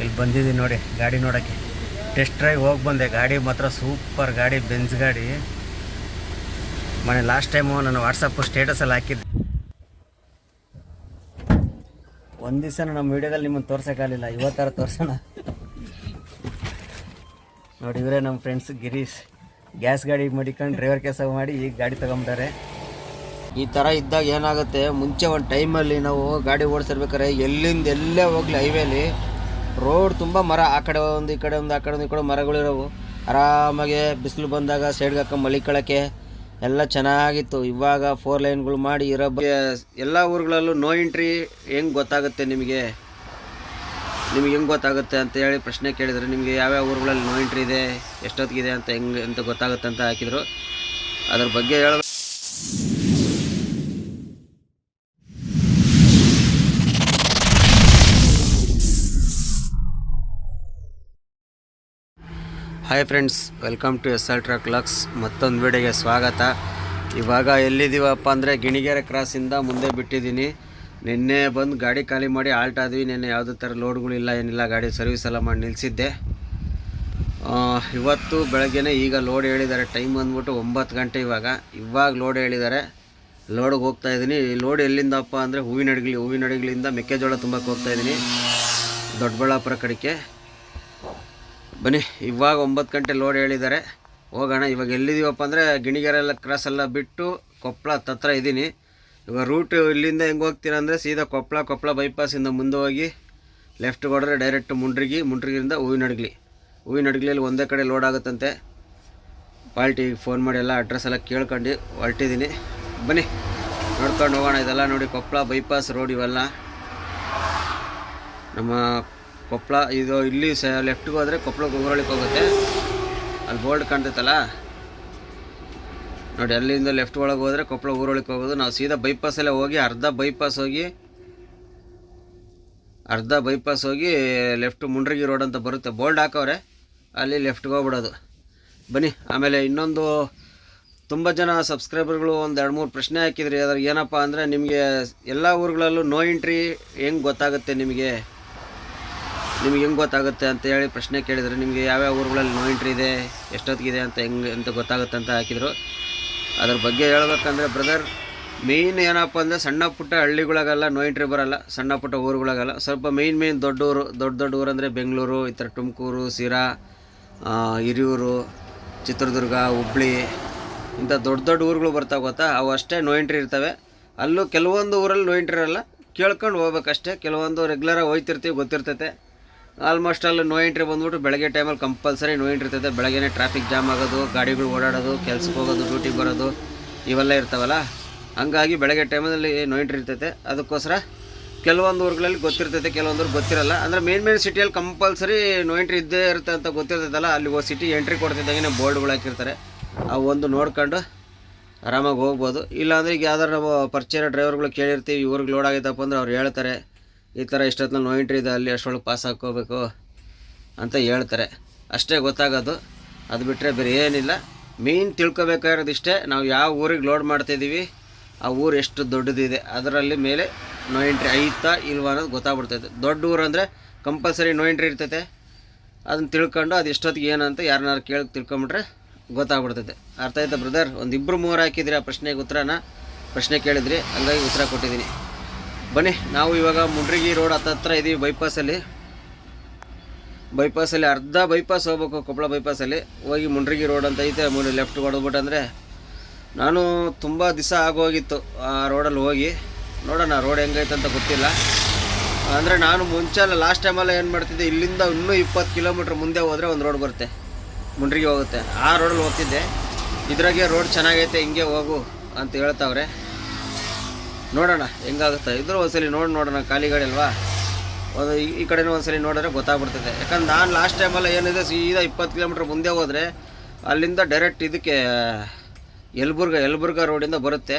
ಇಲ್ಲಿ ಬಂದಿದ್ದೀನಿ ನೋಡಿ, ಗಾಡಿ ನೋಡೋಕ್ಕೆ. ಟೆಸ್ಟ್ ಡ್ರೈವ್ ಹೋಗಿ ಬಂದೆ, ಗಾಡಿ ಮಾತ್ರ ಸೂಪರ್ ಗಾಡಿ ಬೆಂಜ್ ಗಾಡಿ. ಮನೆ ಲಾಸ್ಟ್ ಟೈಮು ನಾನು ವಾಟ್ಸಪ್ಪು ಸ್ಟೇಟಸಲ್ಲಿ ಹಾಕಿದ್ದೆ. ಒಂದು ದಿವಸ ನಮ್ಮ ವೀಡಿಯೋದಲ್ಲಿ ನಿಮ್ಮನ್ನು ತೋರ್ಸೋಕ್ಕಾಗಲಿಲ್ಲ ಇವತ್ತರ ತೋರ್ಸೋಣ. ನೋಡಿ, ಇವರೇ ನಮ್ಮ ಫ್ರೆಂಡ್ಸ್ ಗಿರೀಶ್. ಗ್ಯಾಸ್ ಗಾಡಿ ಮಡಿಕೊಂಡು ಡ್ರೈವರ್ ಕೆಲಸ ಮಾಡಿ ಈಗ ಗಾಡಿ ತೊಗೊಂಬಿಟ್ಟಾರೆ ಈ ಥರ ಇದ್ದಾಗ ಏನಾಗುತ್ತೆ, ಮುಂಚೆ ಒಂದು ಟೈಮಲ್ಲಿ ನಾವು ಗಾಡಿ ಓಡಿಸಿರ್ಬೇಕಾರೆ ಎಲ್ಲಿಂದ ಎಲ್ಲೇ ಹೋಗ್ಲಿ ಹೈವೇಲಿ ರೋಡ್ ತುಂಬ ಮರ, ಆ ಕಡೆ ಒಂದು, ಈ ಕಡೆ ಒಂದು, ಆ ಕಡೆ ಒಂದು, ಈ ಕಡೆ ಮರಗಳಿರೋವು ಆರಾಮಾಗಿ ಬಿಸಿಲು ಬಂದಾಗ ಸೈಡ್ಗೆ ಹಾಕೊಂಡು ಮಲಿಕೊಳ್ಳೋಕ್ಕೆ ಎಲ್ಲ ಚೆನ್ನಾಗಿತ್ತು. ಇವಾಗ ಫೋರ್ ಲೈನ್ಗಳು ಮಾಡಿ ಇರೋ ಬಗ್ಗೆ ಎಲ್ಲ ಊರುಗಳಲ್ಲೂ ನೋ ಎಂಟ್ರಿ ಹೆಂಗೆ ಗೊತ್ತಾಗುತ್ತೆ ನಿಮಗೆ? ನಿಮ್ಗೆ ಹೆಂಗೆ ಗೊತ್ತಾಗುತ್ತೆ ಅಂತ ಹೇಳಿ ಪ್ರಶ್ನೆ ಕೇಳಿದರೆ ನಿಮಗೆ ಯಾವ್ಯಾವ ಊರುಗಳಲ್ಲಿ ನೋ ಎಂಟ್ರಿ ಇದೆ ಎಷ್ಟೊತ್ತಿಗಿದೆ ಅಂತ ಹೆಂಗೆ, ಅಂತ ಗೊತ್ತಾಗುತ್ತೆ ಅಂತ ಹಾಕಿದರು. ಅದ್ರ ಬಗ್ಗೆ ಹೇಳ hi friends welcome to S L truck lux ಮತ್ತೊಂದು ವಿಡಿಯೋಗೆ ಸ್ವಾಗತ. ಇವಾಗ ಎಲ್ಲಿದ್ದೀವಪ್ಪ ಅಂದರೆ ಗಿಣಿಗೆರೆ ಕ್ರಾಸಿಂದ ಮುಂದೆ ಬಿಟ್ಟಿದ್ದೀನಿ. ನಿನ್ನೆ ಬಂದು ಗಾಡಿ ಖಾಲಿ ಮಾಡಿ ಆಲ್ಟ್ ಆದ್ವಿ. ನಿನ್ನೆ ಯಾವುದೇ ಥರ ಲೋಡ್ಗಳಿಲ್ಲ ಏನಿಲ್ಲ, ಗಾಡಿ ಸರ್ವಿಸ್ ಎಲ್ಲ ಮಾಡಿ ನಿಲ್ಲಿಸಿದ್ದೆ ಇವತ್ತು ಬೆಳಗ್ಗೆನೇ ಈಗ ಲೋಡ್ ಹೇಳಿದ್ದಾರೆ. ಟೈಮ್ ಬಂದ್ಬಿಟ್ಟು ಒಂಬತ್ತು ಗಂಟೆ ಇವಾಗ. ಇವಾಗ ಲೋಡ್ ಹೇಳಿದ್ದಾರೆ. ಲೋಡ್ಗೆ ಹೋಗ್ತಾ ಇದ್ದೀನಿ. ಲೋಡ್ ಎಲ್ಲಿಂದಪ್ಪ ಅಂದರೆ ಹೂವಿನ ಅಡಗಲಿ ಹೂವಿನ ಅಡಿಗಳಿಂದ ಮೆಕ್ಕೆಜೋಳ ತುಂಬಕ್ಕೆ ಹೋಗ್ತಾ ಇದ್ದೀನಿ. ದೊಡ್ಡಬಳ್ಳಾಪುರ ಕಡೆಗೆ. ಬನ್ನಿ, ಇವಾಗ ಒಂಬತ್ತು ಗಂಟೆ ಲೋಡ್ ಹೇಳಿದ್ದಾರೆ. ಹೋಗೋಣ, ಇವಾಗ ಎಲ್ಲಿದ್ದೀವಪ್ಪ ಅಂದರೆ ಗಿಣಿಗೆರೆಲ್ಲ ಕ್ರಾಸ್ ಎಲ್ಲ ಬಿಟ್ಟು ಕೊಪ್ಪಳ ತತ್ರ ಇದ್ದೀನಿ. ಇವಾಗ ರೂಟ್ ಇಲ್ಲಿಂದ ಹೆಂಗೆ ಹೋಗ್ತೀರ ಅಂದರೆ ಸೀದಾ ಕೊಪ್ಪಳ ಕೊಪ್ಪಳ ಬೈಪಾಸಿಂದ ಮುಂದೆ ಹೋಗಿ ಲೆಫ್ಟ್ ಹೊಡೆದ್ರೆ ಡೈರೆಕ್ಟ್ ಮುಂಡ್ರಿಗಿ, ಮುಂಡ್ರಿಗಿಂದ ಹೂವಿನ ಅಡಗಲಿ ಹೂವಿನ ಒಂದೇ ಕಡೆ ಲೋಡ್ ಆಗುತ್ತಂತೆ. ಪಾಲ್ಟಿಗೆ ಫೋನ್ ಮಾಡಿ ಎಲ್ಲ ಅಡ್ರೆಸ್ ಎಲ್ಲ ಕೇಳ್ಕೊಂಡು ಹೊರಟಿದ್ದೀನಿ. ಬನ್ನಿ, ನೋಡ್ಕೊಂಡು ಹೋಗೋಣ. ಇದೆಲ್ಲ ನೋಡಿ ಕೊಪ್ಪಳ ಬೈಪಾಸ್ ರೋಡ್ ಇವೆಲ್ಲ. ನಮ್ಮ ಕೊಪ್ಪಳ ಇದು ಇಲ್ಲಿ ಸ ಲೆಫ್ಟ್ಗೆ ಹೋದರೆ ಕೊಪ್ಪಳ ಗುಂಗ್ರೊಳಿಗೆ ಹೋಗುತ್ತೆ. ಅಲ್ಲಿ ಬೋರ್ಡ್ ಕಾಣ್ತೈತಲ್ಲ? ನೋಡಿ, ಅಲ್ಲಿಂದ ಲೆಫ್ಟ್ ಒಳಗೆ ಹೋದರೆ ಕೊಪ್ಪಳ ಊರೊಳಗೆ ಹೋಗೋದು. ನಾವು ಸೀದಾ ಬೈಪಾಸಲ್ಲೇ ಹೋಗಿ, ಅರ್ಧ ಬೈಪಾಸ್ ಹೋಗಿ, ಅರ್ಧ ಬೈಪಾಸ್ ಹೋಗಿ ಲೆಫ್ಟ್ ಮುಂಡ್ರಿಗಿ ರೋಡ್ ಅಂತ ಬರುತ್ತೆ. ಬೋರ್ಡ್ ಹಾಕವ್ರೆ, ಅಲ್ಲಿ ಲೆಫ್ಟ್ಗೆ ಹೋಗ್ಬಿಡೋದು. ಬನ್ನಿ, ಆಮೇಲೆ ಇನ್ನೊಂದು, ತುಂಬ ಜನ ಸಬ್ಸ್ಕ್ರೈಬರ್ಗಳು ಒಂದು ಎರಡು ಮೂರು ಪ್ರಶ್ನೆ ಹಾಕಿದ್ರಿ. ಅದ್ರಾಗ ಏನಪ್ಪ ಅಂದರೆ ನಿಮಗೆ ಎಲ್ಲ ಊರುಗಳಲ್ಲೂ ನೋ ಎಂಟ್ರಿ ಹೆಂಗೆ ಗೊತ್ತಾಗುತ್ತೆ ನಿಮಗೆ? ನಿಮ್ಗೆ ಹೆಂಗೆ ಗೊತ್ತಾಗುತ್ತೆ ಅಂತ ಹೇಳಿ ಪ್ರಶ್ನೆ ಕೇಳಿದರೆ. ನಿಮಗೆ ಯಾವ್ಯಾವ ಊರುಗಳಲ್ಲಿ ನೋ ಎಂಟ್ರಿ ಇದೆ, ಎಷ್ಟೊತ್ತಿಗಿದೆ ಅಂತ ಹೆಂಗೆ, ಅಂತ ಗೊತ್ತಾಗುತ್ತೆ ಅಂತ ಹಾಕಿದರು. ಅದ್ರ ಬಗ್ಗೆ ಹೇಳ್ಬೇಕಂದ್ರೆ ಬ್ರದರ್ ಮೇಯ್ನ್ ಏನಪ್ಪ ಅಂದರೆ ಸಣ್ಣ ಪುಟ್ಟ ಹಳ್ಳಿಗಳಿಗೆಲ್ಲ ನೋ ಎಂಟ್ರಿ ಬರೋಲ್ಲ, ಸಣ್ಣ ಪುಟ್ಟ ಊರುಗಳಿಗೆಲ್ಲ. ಸ್ವಲ್ಪ ಮೇಯ್ನ್ ಮೇಯ್ನ್ ದೊಡ್ಡ ಊರು, ದೊಡ್ಡ ದೊಡ್ಡ ಊರು ಅಂದರೆ ಬೆಂಗಳೂರು, ಈ ಥರ ತುಮಕೂರು ಸಿರಾ ಹಿರಿಯೂರು, ಚಿತ್ರದುರ್ಗ, ಹುಬ್ಳಿ, ಇಂಥ ದೊಡ್ಡ ದೊಡ್ಡ ಊರುಗಳು ಬರ್ತಾವೆ ಗೊತ್ತಾ? ಅವು ಅಷ್ಟೇ ನೋ ಎಂಟ್ರಿ ಇರ್ತವೆ. ಅಲ್ಲೂ ಕೆಲವೊಂದು ಊರಲ್ಲಿ ನೋ ಎಂಟ್ರಿ ಇರಲ್ಲ. ಕೇಳ್ಕೊಂಡು ಹೋಗ್ಬೇಕಷ್ಟೇ. ಕೆಲವೊಂದು ರೆಗ್ಯುಲರಾಗಿ ಹೋಯ್ತಿರ್ತೀವಿ, ಗೊತ್ತಿರ್ತೈತೆ. ಆಲ್ಮೋಸ್ಟ್ ಅಲ್ಲಿ ನೋ ಎಂಟ್ರಿ ಬಂದ್ಬಿಟ್ಟು ಬೆಳಗ್ಗೆ ಟೈಮಲ್ಲಿ ಕಂಪಲ್ಸರಿ ನೋ ಎಂಟ್ರಿ ಇರ್ತೈತೆ ಬೆಳಗ್ಗೆ ಟ್ರಾಫಿಕ್ ಜಾಮ್ ಆಗೋದು, ಗಾಡಿಗಳು ಓಡಾಡೋದು, ಕೆಲ್ಸಕ್ಕೆ ಹೋಗೋದು ಡ್ಯೂಟಿಗೆ ಬರೋದು, ಇವೆಲ್ಲ ಇರ್ತಾವಲ್ಲ? ಹಂಗಾಗಿ ಬೆಳಗ್ಗೆ ಟೈಮಲ್ಲಿ ನೋ ಎಂಟ್ರಿ ಇರ್ತೈತೆ. ಅದಕ್ಕೋಸ್ಕರ ಕೆಲವೊಂದು ಊರುಗಳಲ್ಲಿ ಗೊತ್ತಿರ್ತೈತೆ ಕೆಲವೊಂದು ಗೊತ್ತಿರಲ್ಲ. ಅಂದರೆ ಮೇನ್ ಮೇನ್ ಸಿಟಿಯಲ್ಲಿ ಕಂಪಲ್ಸರಿ ನೋ ಎಂಟ್ರಿ ಇದ್ದೇ ಇರುತ್ತೆ ಅಂತ ಗೊತ್ತಿರ್ತೈತಲ್ಲ, ಅಲ್ಲಿ ಸಿಟಿ ಎಂಟ್ರಿ ಕೊಡ್ತಿದ್ದಾಗೆ ಬೋರ್ಡ್ಗಳು ಹಾಕಿರ್ತಾರೆ. ಆ ಒಂದು ನೋಡ್ಕೊಂಡು ಆರಾಮಾಗಿ ಹೋಗ್ಬೋದು. ಇಲ್ಲಾಂದ್ರೆ ಈಗ ಯಾವ್ದಾರು ನಾವು ಪರಿಚಯ ಡ್ರೈವರ್ಗಳು ಕೇಳಿರ್ತೀವಿ, ಇವ್ರಿಗೆ ಲೋಡ್ ಆಗೈತಪ್ಪ ಅಂದ್ರೆ ಅವ್ರು ಹೇಳ್ತಾರೆ. ಈ ಥರ ಇಷ್ಟೊತ್ತಿನಲ್ಲಿ ನೋ ಎಂಟ್ರಿ ಇದೆ, ಅಲ್ಲಿ ಅಷ್ಟೊಳಗೆ ಪಾಸ್ ಹಾಕ್ಕೋಬೇಕು ಅಂತ ಹೇಳ್ತಾರೆ. ಅಷ್ಟೇ ಗೊತ್ತಾಗೋದು. ಅದು ಬಿಟ್ಟರೆ ಬೇರೆ ಏನಿಲ್ಲ. ಮೇಯ್ನ್ ತಿಳ್ಕೊಬೇಕಾಗಿರೋದು ಇಷ್ಟೇ ನಾವು ಯಾವ ಊರಿಗೆ ಲೋಡ್ ಮಾಡ್ತಿದ್ದೀವಿ, ಆ ಊರು ಎಷ್ಟು ದೊಡ್ಡದಿದೆ, ಅದರಲ್ಲಿ ಮೇಲೆ ನೋ ಎಂಟ್ರಿ ಐತಾ ಇಲ್ವಾ ಅನ್ನೋದು ಗೊತ್ತಾಗ್ಬಿಡ್ತೈತೆ. ದೊಡ್ಡ ಊರು ಅಂದರೆ ಕಂಪಲ್ಸರಿ ನೋ ಎಂಟ್ರಿ ಇರ್ತೈತೆ. ಅದನ್ನ ತಿಳ್ಕೊಂಡು ಅದು ಎಷ್ಟೊತ್ತಿಗೆ ಏನಂತ ಯಾರನ್ನಾರು ಕೇಳಿ ತಿಳ್ಕೊಂಬಿಟ್ರೆ ಗೊತ್ತಾಗ್ಬಿಡ್ತೈತೆ. ಅರ್ಥ ಆಯ್ತಾ ಬ್ರದರ್ ಒಂದು ಇಬ್ಬರು ಮೂರು ಹಾಕಿದ್ರಿ ಆ ಪ್ರಶ್ನೆಗೆ ಉತ್ತರನ? ಪ್ರಶ್ನೆ ಕೇಳಿದ್ರಿ, ಹಂಗಾಗಿ ಉತ್ತರ ಕೊಟ್ಟಿದ್ದೀನಿ. ಬನ್ನಿ, ನಾವು ಇವಾಗ ಮುಂಡ್ರಿಗಿ ರೋಡ್ ಹತ್ತತ್ರ ಇದ್ದೀವಿ ಬೈಪಾಸಲ್ಲಿ ಬೈಪಾಸಲ್ಲಿ ಅರ್ಧ ಬೈಪಾಸ್ ಹೋಗ್ಬೇಕು, ಕೊಪ್ಪಳ ಬೈಪಾಸಲ್ಲಿ ಹೋಗಿ ಮುಂಡ್ರಿಗಿ ರೋಡ್ ಅಂತ ಐತೆ ಮುಂದೆ ಲೆಫ್ಟ್ ಹೊಡೆದ್ಬಿಟ್ಟಂದರೆ. ನಾನು ತುಂಬ ದಿವಸ ಆಗೋಗಿತ್ತು ಆ ರೋಡಲ್ಲಿ ಹೋಗಿ. ನೋಡೋಣ, ರೋಡ್ ಹೆಂಗೈತೆ ಅಂತ ಗೊತ್ತಿಲ್ಲ. ಅಂದರೆ ನಾನು ಮುಂಚೆಲ್ಲ ಲಾಸ್ಟ್ ಟೈಮೆಲ್ಲ ಏನು ಮಾಡ್ತಿದ್ದೆ, ಇಲ್ಲಿಂದ ಇನ್ನೂ ಇಪ್ಪತ್ತು ಕಿಲೋಮೀಟ್ರ್ ಮುಂದೆ ಹೋದರೆ ಒಂದು ರೋಡ್ ಬರುತ್ತೆ. ಮುಂಡ್ರಿಗೆ ಹೋಗುತ್ತೆ. ಆ ರೋಡಲ್ಲಿ ಹೋಗ್ತಿದ್ದೆ. ಇದ್ರಾಗೆ ರೋಡ್ ಚೆನ್ನಾಗೈತೆ, ಹಿಂಗೆ ಹೋಗು ಅಂತ ಹೇಳ್ತಾವ್ರೆ. ನೋಡೋಣ, ಹೆಂಗಾಗುತ್ತೆ? ಇದ್ರೂ ಒಂದ್ಸಲಿ ನೋಡಿ ನೋಡೋಣ, ಖಾಲಿ ಗಾಡಿ ಅಲ್ವಾ? ಒಂದು ಈ- ಕಡೆನೂ ಒಂದ್ಸಲಿ ನೋಡಿದ್ರೆ ಗೊತ್ತಾಗ್ಬಿಡ್ತದೆ. ಯಾಕಂದ್ರೆ ನಾನು ಲಾಸ್ಟ್ ಟೈಮೆಲ್ಲ ಏನಿದೆ, ಸೀದಾ ಇಪ್ಪತ್ತು ಕಿಲೋಮೀಟ್ರ್ ಮುಂದೆ ಹೋದರೆ, ಅಲ್ಲಿಂದ ಡೈರೆಕ್ಟ್ ಇದಕ್ಕೆ, ಯಲ್ಬುರ್ಗ ಯಲ್ಬುರ್ಗ ರೋಡಿಂದ ಬರುತ್ತೆ.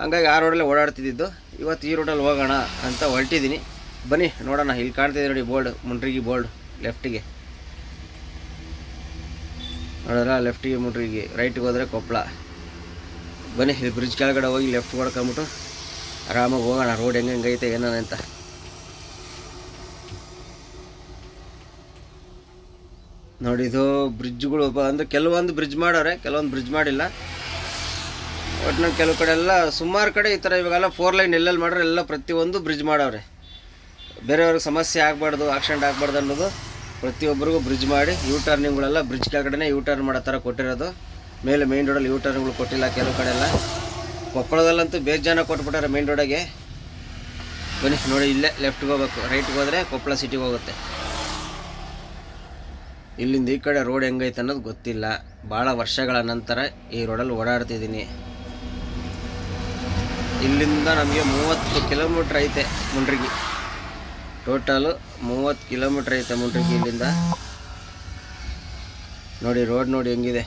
ಹಂಗಾಗಿ ಆ ರೋಡಲ್ಲೇ ಓಡಾಡ್ತಿದ್ದು ಇವತ್ತು ಈ ರೋಡಲ್ಲಿ ಹೋಗೋಣ ಅಂತ ಹೊರಟಿದ್ದೀನಿ. ಬನ್ನಿ, ನೋಡೋಣ. ಇಲ್ಲಿ ಕಾಣ್ತಿದೆ ನೋಡಿ ಬೋರ್ಡ್ ಮುಂಡ್ರಿಗಿ ಬೋರ್ಡ್, ಲೆಫ್ಟಿಗೆ. ನೋಡೋಣ ಲೆಫ್ಟಿಗೆ ಮುಂಡ್ರಿಗಿ ರೈಟಿಗೆ ಹೋದರೆ ಕೊಪ್ಪಳ. ಬನ್ನಿ, ಇಲ್ಲಿ ಬ್ರಿಡ್ಜ್ ಕೆಳಗಡೆ ಹೋಗಿ ಲೆಫ್ಟ್ ಹೊಡ್ಕೊಂಬಿಟ್ಟು ಆರಾಮಾಗಿ ಹೋಗೋಣ ರೋಡ್ ಹೆಂಗೆ ಹೆಂಗೈತೆ ಏನೋ ಅಂತ. ನೋಡಿ, ಇದು ಬ್ರಿಡ್ಜ್ಗಳು ಅಂದ್ರೆ ಕೆಲವೊಂದು ಬ್ರಿಡ್ಜ್ ಮಾಡೋರೆ, ಕೆಲವೊಂದು ಬ್ರಿಡ್ಜ್ ಮಾಡಿಲ್ಲ. ಒಟ್ಟಿನಲ್ಲಿ ಕೆಲವು ಕಡೆ ಎಲ್ಲ ಸುಮಾರು ಕಡೆ ಈ ಥರ ಇವಾಗೆಲ್ಲ ಫೋರ್ ಲೈನ್ ಎಲ್ಲೆಲ್ಲಿ ಮಾಡೋರು ಎಲ್ಲ ಪ್ರತಿಯೊಂದು ಬ್ರಿಡ್ಜ್ ಮಾಡವ್ರೆ. ಬೇರೆಯವ್ರಿಗೆ ಸಮಸ್ಯೆ ಆಗಬಾರ್ದು ಆಕ್ಸಿಡೆಂಟ್ ಆಗಬಾರ್ದು ಅನ್ನೋದು ಪ್ರತಿಯೊಬ್ಬರಿಗೂ ಬ್ರಿಡ್ಜ್ ಮಾಡಿ ಯೂ ಟರ್ನಿಂಗ್ಗಳೆಲ್ಲ ಬ್ರಿಡ್ಜ್ ಕೆಳಗಡೆ ಯೂ ಟರ್ನ್ ಮಾಡೋ ಥರ ಕೊಟ್ಟಿರೋದು. ಮೇಲೆ ಮೇನ್ ರೋಡಲ್ಲಿ ಯೂ ಟರ್ನ್ಗಳು ಕೊಟ್ಟಿಲ್ಲ ಕೆಲವು ಕಡೆ ಎಲ್ಲ. ಕೊಪ್ಪಳದಲ್ಲಂತೂ ಬೇಜಾನ ಕೊಟ್ಬಿಟ್ಟಾರೆ ಮೇನ್ ರೋಡಾಗೆ ಬನ್ನಿ ನೋಡಿ, ಇಲ್ಲೇ ಲೆಫ್ಟ್ಗೆ ಹೋಗ್ಬೇಕು. ರೈಟ್ಗೆ ಹೋದರೆ ಕೊಪ್ಪಳ ಸಿಟಿಗೆ ಹೋಗುತ್ತೆ. ಇಲ್ಲಿಂದ ಈ ಕಡೆ ರೋಡ್ ಹೆಂಗೈತೆ ಅನ್ನೋದು ಗೊತ್ತಿಲ್ಲ. ಭಾಳ ವರ್ಷಗಳ ನಂತರ ಈ ರೋಡಲ್ಲಿ ಓಡಾಡ್ತಿದ್ದೀನಿ. ಇಲ್ಲಿಂದ ನಮಗೆ ಮೂವತ್ತು ಕಿಲೋಮೀಟ್ರ್ ಐತೆ ಮುಂಡ್ರಿಗಿ. ಟೋಟಲು ಮೂವತ್ತು ಕಿಲೋಮೀಟ್ರ್ ಐತೆ ಮುಂಡ್ರಿಗಿ ಇಲ್ಲಿಂದ. ನೋಡಿ ರೋಡ್ ನೋಡಿ ಹೆಂಗಿದೆ.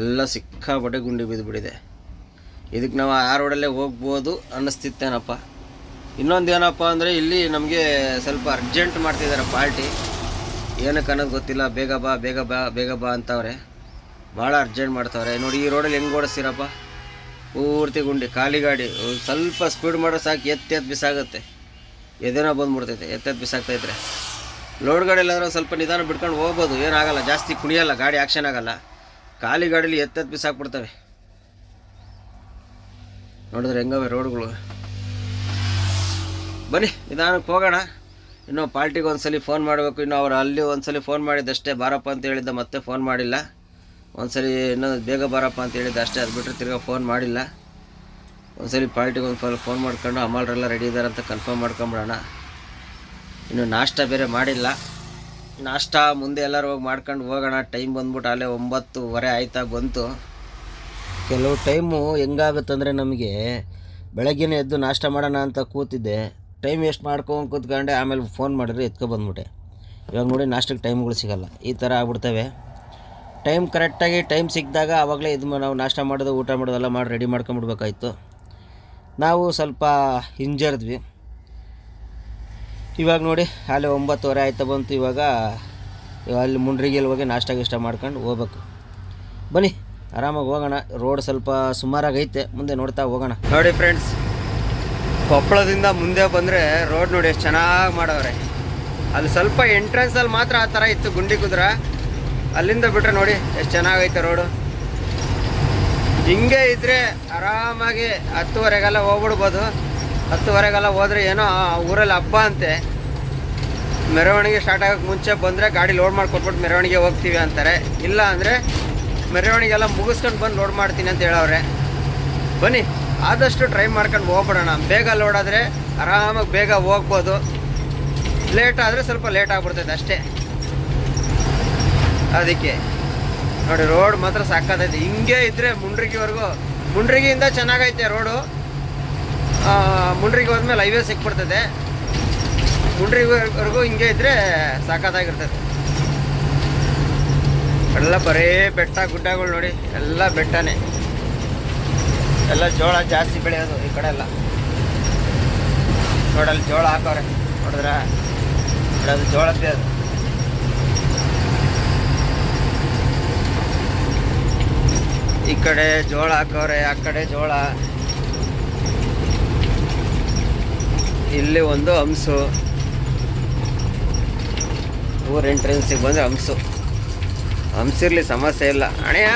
ಎಲ್ಲ ಸಿಕ್ಕಾಪಟ್ಟೆ ಗುಂಡಿ ಬಿದ್ದುಬಿಟ್ಟಿದೆ ಇದಕ್ಕೆ ನಾವು ಆ ರೋಡಲ್ಲೇ ಹೋಗ್ಬೋದು ಅನ್ನಿಸ್ತಿತ್ತೇನಪ್ಪ. ಇನ್ನೊಂದು ಏನಪ್ಪ ಅಂದರೆ ಇಲ್ಲಿ ನಮಗೆ ಸ್ವಲ್ಪ ಅರ್ಜೆಂಟ್ ಮಾಡ್ತಿದ್ದಾರೆ ಪಾರ್ಟಿ. ಏನಕ್ಕೆ ಅನ್ನೋದು ಗೊತ್ತಿಲ್ಲ. ಬೇಗ ಬಾ ಬೇಗ ಬಾ ಬೇಗ ಬಾ ಅಂತವ್ರೆ. ಭಾಳ ಅರ್ಜೆಂಟ್ ಮಾಡ್ತವ್ರೆ. ನೋಡಿ ಈ ರೋಡಲ್ಲಿ ಹೆಂಗೆ ಓಡಿಸ್ತೀರಪ್ಪ? ಪೂರ್ತಿ ಗುಂಡಿ, ಖಾಲಿ ಗಾಡಿ. ಸ್ವಲ್ಪ ಸ್ಪೀಡ್ ಮಾಡೋ ಸಾಕು, ಎತ್ತಿ ಎತ್ತು ಬಿಸಾಗುತ್ತೆ. ಎದೇನೋ ಬಂದ್ಬಿಡ್ತೈತೆ ಎತ್ತೆತ್ತು ಇದ್ರೆ. ಲೋಡ್ ಗಾಡಿಯಲ್ಲಾದ್ರೆ ಸ್ವಲ್ಪ ನಿಧಾನ ಬಿಡ್ಕೊಂಡು ಹೋಗ್ಬೋದು. ಏನಾಗಲ್ಲ, ಜಾಸ್ತಿ ಕುಣಿಯಲ್ಲ, ಗಾಡಿ ಆ್ಯಕ್ಷನ್ ಆಗಲ್ಲ. ಖಾಲಿ ಗಾಡೀಲಿ ಎತ್ತೆತ್ತು ಬಿಸಾಕ್ಬಿಡ್ತವೆ. ನೋಡಿದ್ರೆ ಹೆಂಗವೆ ರೋಡ್ಗಳು. ಬನ್ನಿ, ನಿಧಾನಕ್ಕೆ ಹೋಗೋಣ. ಇನ್ನೂ ಪಾರ್ಟಿಗೆ ಒಂದ್ಸಲಿ ಫೋನ್ ಮಾಡಬೇಕು. ಇನ್ನು ಅವ್ರು ಅಲ್ಲಿ ಒಂದ್ಸಲಿ ಫೋನ್ ಮಾಡಿದ್ದಷ್ಟೇ ಬಾರಪ್ಪ ಅಂತ ಹೇಳಿದ್ದ ಮತ್ತೆ ಫೋನ್ ಮಾಡಿಲ್ಲ. ಒಂದ್ಸಲಿ ಇನ್ನೂ ಬೇಗ ಬಾರಪ್ಪ ಅಂತ ಹೇಳಿದ್ದ ಅಷ್ಟೇ, ಅದು ಬಿಟ್ಟರೆ ತಿರ್ಗಾ ಫೋನ್ ಮಾಡಿಲ್ಲ. ಒಂದ್ಸಲಿ ಪಾರ್ಟಿಗೆ ಒಂದು ಫೋನ್ ಫೋನ್ ಮಾಡ್ಕೊಂಡು ಅಮಲ್ರೆಲ್ಲ ರೆಡಿ ಇದ್ದಾರೆ ಅಂತ ಕನ್ಫರ್ಮ್ ಮಾಡ್ಕೊಂಬಿಡೋಣ. ಇನ್ನು ನಾಷ್ಟ ಬೇರೆ ಮಾಡಿಲ್ಲ. ನಾಷ್ಟ ಮುಂದೆ ಎಲ್ಲರೂ ಹೋಗಿ ಮಾಡ್ಕೊಂಡು ಹೋಗೋಣ. ಟೈಮ್ ಬಂದ್ಬಿಟ್ಟು ಅಲ್ಲೇ ಒಂಬತ್ತುವರೆ ಆಯ್ತಾ ಬಂತು. ಕೆಲವು ಟೈಮು ಹೆಂಗಾಗುತ್ತಂದರೆ ನಮಗೆ ಬೆಳಗ್ಗೆನೇ ಎದ್ದು ನಾಷ್ಟ ಮಾಡೋಣ ಅಂತ ಕೂತಿದ್ದೆ. ಟೈಮ್ ವೇಸ್ಟ್ ಮಾಡ್ಕೊಂಡು ಕೂತ್ಕೊಂಡೆ ಆಮೇಲೆ ಫೋನ್ ಮಾಡಿದ್ರೆ ಎತ್ಕೊ ಬಂದ್ಬಿಟ್ಟೆ. ಇವಾಗ ನೋಡಿ ನಾಷ್ಟಕ್ಕೆ ಟೈಮ್ಗಳು ಸಿಗೋಲ್ಲ. ಈ ಥರ ಆಗ್ಬಿಡ್ತವೆ. ಟೈಮ್ ಕರೆಕ್ಟಾಗಿ ಟೈಮ್ ಸಿಕ್ಕಿದಾಗ ಆವಾಗಲೇ ಇದು ನಾವು ನಾಷ್ಟ ಮಾಡೋದು, ಊಟ ಮಾಡೋದೆಲ್ಲ ಮಾಡಿ ರೆಡಿ ಮಾಡ್ಕೊಂಬಿಡ್ಬೇಕಾಯ್ತು ನಾವು ಸ್ವಲ್ಪ ಹಿಂಜರಿದ್ವಿ. ಇವಾಗ ನೋಡಿ ಅಲ್ಲಿ ಒಂಬತ್ತುವರೆ ಆಯ್ತಾ ಬಂತು. ಇವಾಗ ಅಲ್ಲಿ ಮುಂಡ್ರಿಗೆಲ್ಲಿ ಹೋಗಿ ನಾಷ್ಟ ಗೀಷ್ಟ ಮಾಡ್ಕೊಂಡು ಹೋಗ್ಬೇಕು. ಬನ್ನಿ. ಆರಾಮಾಗಿ ಹೋಗೋಣ. ರೋಡ್ ಸ್ವಲ್ಪ ಸುಮಾರಾಗೈತೆ. ಮುಂದೆ ನೋಡ್ತಾ ಹೋಗೋಣ. ನೋಡಿ ಫ್ರೆಂಡ್ಸ್ ಕೊಪ್ಪಳದಿಂದ ಮುಂದೆ ಬಂದರೆ ರೋಡ್ ನೋಡಿ ಎಷ್ಟು ಚೆನ್ನಾಗಿ ಮಾಡವ್ರೆ. ಅಲ್ಲಿ ಸ್ವಲ್ಪ ಎಂಟ್ರೆನ್ಸಲ್ಲಿ ಮಾತ್ರ ಆ ಥರ ಇತ್ತು ಗುಂಡಿ ಕುದ್ರ. ಅಲ್ಲಿಂದ ಬಿಟ್ಟರೆ ನೋಡಿ ಎಷ್ಟು ಚೆನ್ನಾಗೈತೆ ರೋಡು. ಹಿಂಗೆ ಇದ್ದರೆ ಆರಾಮಾಗಿ ಹತ್ತುವರೆಗೆಲ್ಲ ಹೋಗ್ಬಿಡ್ಬೋದು. ಹತ್ತುವರೆಗೆಲ್ಲ ಹೋದರೆ ಏನೋ ಊರಲ್ಲಿ ಹಬ್ಬ ಅಂತೆ. ಮೆರವಣಿಗೆ ಸ್ಟಾರ್ಟ್ ಆಗೋಕ್ಕೆ ಮುಂಚೆ ಬಂದರೆ ಗಾಡಿ ಲೋಡ್ ಮಾಡಿ ಕೊಟ್ಬಿಟ್ಟು ಮೆರವಣಿಗೆ ಹೋಗ್ತೀವಿ ಅಂತಾರೆ. ಇಲ್ಲ ಅಂದರೆ ಮೆರವಣಿಗೆ ಮುಗಿಸ್ಕೊಂಡು ಬಂದು ಲೋಡ್ ಮಾಡ್ತೀನಿ ಅಂತ ಹೇಳವ್ರೆ. ಬನ್ನಿ, ಆದಷ್ಟು ಟ್ರೈ ಮಾಡ್ಕೊಂಡು ಹೋಗ್ಬಿಡೋಣ. ಬೇಗ ಲೋಡ್ ಆದರೆ ಆರಾಮಾಗಿ ಬೇಗ ಹೋಗ್ಬೋದು. ಲೇಟ್ ಆದರೆ ಸ್ವಲ್ಪ ಲೇಟ್ ಆಗ್ಬಿಡ್ತೈತೆ ಅಷ್ಟೇ. ಅದಕ್ಕೆ ನೋಡಿ ರೋಡ್ ಮಾತ್ರ ಸಾಕಾದೈತೆ ಹಿಂಗೆ ಇದ್ದರೆ ಮುಂಡ್ರಿಗಿವರೆಗೂ, ಮುಂಡ್ರಿಗಿಯಿಂದ ಚೆನ್ನಾಗೈತೆ ರೋಡು ಮುಂಡ್ರಿಗೆ ಹೋದ್ಮೇಲೆ ಹೈವೇ ಸಿಕ್ಬಿಡ್ತದೆ ಮುಂಡ್ರಿವರೆಗೂ ಹಿಂಗೆ ಇದ್ದರೆ ಸಾಕಾದಾಗಿರ್ತದೆ ಎಲ್ಲ ಬರೇ ಬೆಟ್ಟ ಗುಡ್ಡಗಳು ನೋಡಿ, ಎಲ್ಲ ಬೆಟ್ಟನೇ. ಎಲ್ಲ ಜೋಳ ಜಾಸ್ತಿ ಬೆಳೆಯೋದು ಈ ಕಡೆ ಎಲ್ಲ. ನೋಡಲ್ಲಿ ಜೋಳ ಹಾಕೋರೆ ನೋಡಿದ್ರ? ಅದು ಜೋಳ ಅದು ಈ ಕಡೆ ಜೋಳ ಹಾಕೋರೆ ಆ ಕಡೆ ಜೋಳ. ಇಲ್ಲಿ ಒಂದು ಹಂಸು ಊರ್ ಎಂಟ್ರೆನ್ಸಿಗೆ ಬಂದರೆ ಹಂಸು ಹಂಸಿರ್ಲಿ ಸಮಸ್ಯೆ ಇಲ್ಲ. ಅಣ್ಣಯ್ಯ!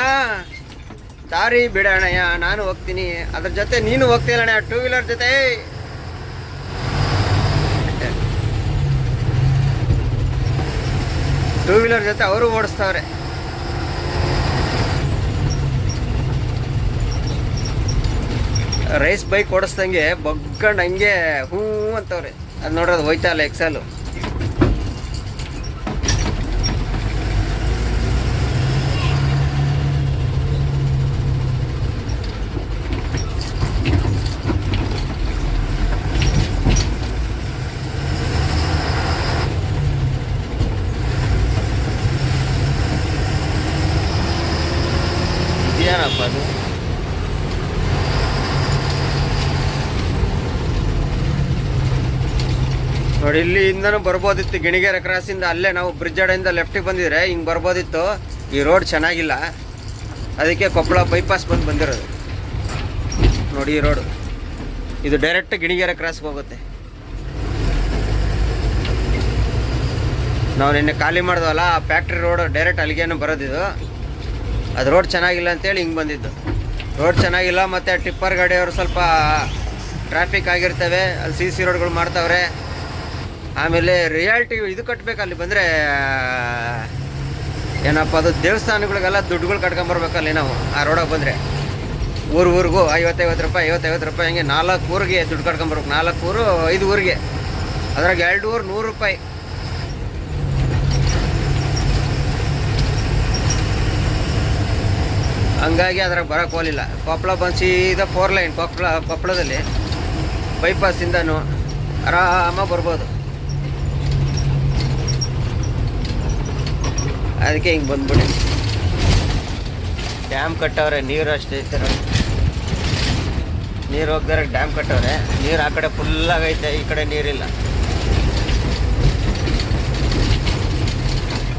ದಾರಿ ಬಿಡ ಅಣ್ಣಯ್ಯ, ನಾನು ಹೋಗ್ತೀನಿ. ಅದ್ರ ಜೊತೆ ನೀನು ಹೋಗ್ತಿಲ್ಲ ಅಣ್ಣ ಟೂ ವೀಲರ್ ಜೊತೆ. ಟೂ ವೀಲರ್ ಜೊತೆ ಅವರು ಓಡಿಸ್ತಾವ್ರೆ. ರೈಸ್ ಬೈಕ್ ಓಡಿಸ್ದಂಗೆ ಬಗ್ಗಂಡು ಹಂಗೆ ಹೂ ಅಂತವ್ರೆ. ಅದು ನೋಡ್ರಿ, ಅದು ಹೋಯ್ತಾ ಇಲ್ಲ ಎಕ್ಸಲು ಇದೇನಪ್ಪ ಅದು ನೋಡಿ, ಇಲ್ಲಿಂದನೂ ಬರ್ಬೋದಿತ್ತು. ಗಿಣಿಗೆರೆ ಕ್ರಾಸಿಂದ ಅಲ್ಲೇ ನಾವು ಬ್ರಿಡ್ಜ್ ಅಡೆಯಿಂದ ಲೆಫ್ಟಿಗೆ ಬಂದಿದ್ರೆ ಹಿಂಗೆ ಬರ್ಬೋದಿತ್ತು. ಈ ರೋಡ್ ಚೆನ್ನಾಗಿಲ್ಲ. ಅದಕ್ಕೆ ಕೊಪ್ಪಳ ಬೈಪಾಸ್ ಬಂದು ಬಂದಿರೋದು. ನೋಡಿ ಈ ರೋಡು ಇದು ಡೈರೆಕ್ಟ್ ಗಿಣಿಗೆರೆ ಕ್ರಾಸ್ಗೆ ಹೋಗುತ್ತೆ. ನಾವು ನಿನ್ನೆ ಖಾಲಿ ಮಾಡಿದ್ವಲ್ಲ, ಆ ಫ್ಯಾಕ್ಟ್ರಿ ರೋಡ್ ಡೈರೆಕ್ಟ್ ಅಲ್ಲಿಗೇನು ಬರೋದಿದು ಅದು ರೋಡ್ ಚೆನ್ನಾಗಿಲ್ಲ ಅಂತೇಳಿ ಹಿಂಗೆ ಬಂದಿದ್ದು. ರೋಡ್ ಚೆನ್ನಾಗಿಲ್ಲ ಮತ್ತು ಟಿಪ್ಪರ್ ಗಾಡಿಯವರು ಸ್ವಲ್ಪ ಟ್ರಾಫಿಕ್ ಆಗಿರ್ತವೆ. ಅಲ್ಲಿ ಸಿ ಸಿ ರೋಡ್ಗಳು ಮಾಡ್ತಾವ್ರೆ. ಆಮೇಲೆ ರಿಯಾಲ್ಟಿ ಇದು ಕಟ್ಟಬೇಕು ಅಲ್ಲಿ ಬಂದರೆ, ಏನಪ್ಪ ಅದು ದೇವಸ್ಥಾನಗಳಿಗೆಲ್ಲ ದುಡ್ಡುಗಳು ಕಟ್ಕೊಂಬರ್ಬೇಕಲ್ಲಿ ನಾವು, ಆ ರೋಡಾಗ ಬಂದರೆ. ಊರು, ಊರಿಗೂ ಐವತ್ತೈವತ್ತು ರೂಪಾಯಿ ಐವತ್ತೈವತ್ತು ರೂಪಾಯಿ ಹಂಗೆ ನಾಲ್ಕು ಊರಿಗೆ ದುಡ್ಡು ಕಟ್ಕೊಂಬರ್ಬೇಕು ನಾಲ್ಕು ಊರು, ಐದು ಊರಿಗೆ. ಅದ್ರಾಗ ಎರಡು ಊರು ನೂರು ರೂಪಾಯಿ. ಹಂಗಾಗಿ ಅದ್ರಾಗ ಬರೋಕ್ಕೆ ಹೋಗಲಿಲ್ಲ. ಕೊಪ್ಪಳ ಬಂದು ಸೀದಾ ಫೋರ್ ಲೈನ್ ಕೊಪ್ಪಳ ಕೊಪ್ಪಳದಲ್ಲಿ ಬೈಪಾಸಿಂದನು ಆರಾಮಾಗಿ ಬರ್ಬೋದು. ಅದಕ್ಕೆ ಹಿಂಗೆ ಬಂದ್ಬಿಡಿ. ಡ್ಯಾಮ್ ಕಟ್ಟವ್ರೆ, ನೀರು ಅಷ್ಟೇ ಸರ್ ನೀರು ಹೋಗ್ದಾರೆ ಡ್ಯಾಮ್ ಕಟ್ಟವ್ರೆ, ನೀರು ಆ ಕಡೆ ಫುಲ್ ಆಗೈತೆ, ಈ ಕಡೆ ನೀರಿಲ್ಲ.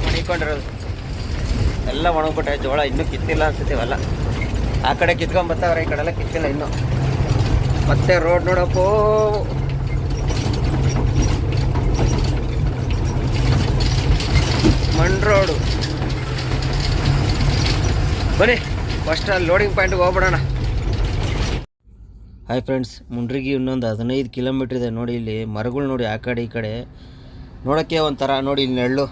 ಮಣಿಕೊಂಡಿರೋದು. ಎಲ್ಲ ಒಣಗ್ಬಿಟ್ಟೆ, ಜೋಳ ಇನ್ನೂ ಕಿತ್ತಿಲ್ಲ ಅನ್ಸುತ್ತೀವಲ್ಲ. ಆ ಕಡೆ ಕಿತ್ಕೊಂಡ್ ಬರ್ತಾವ್ರೆ ಈ ಕಡೆಲ್ಲ ಕಿತ್ತಿಲ್ಲ ಇನ್ನೂ. ಮತ್ತೆ ರೋಡ್ ನೋಡಪ್ಪೋ ಮಣ್ ರೋಡು ಬನ್ನಿ ಫಸ್ಟ್ ಅಲ್ಲಿ ಲೋಡಿಂಗ್ ಪಾಯಿಂಟ್ಗೆ ಹೋಗ್ಬಿಡೋಣ. ಹಾಯ್ ಫ್ರೆಂಡ್ಸ್ ಮುಂಡ್ರಿಗಿ ಇನ್ನೊಂದು ಹದಿನೈದು ಕಿಲೋಮೀಟ್ರ್ ಇದೆ ನೋಡಿ ಇಲ್ಲಿ, ಮರಗಳು ನೋಡಿ ಆ ಕಡೆ ಈ ಕಡೆ. ನೋಡೋಕ್ಕೆ ಒಂಥರ ನೋಡಿ ಇಲ್ಲಿ ನೆರಳು.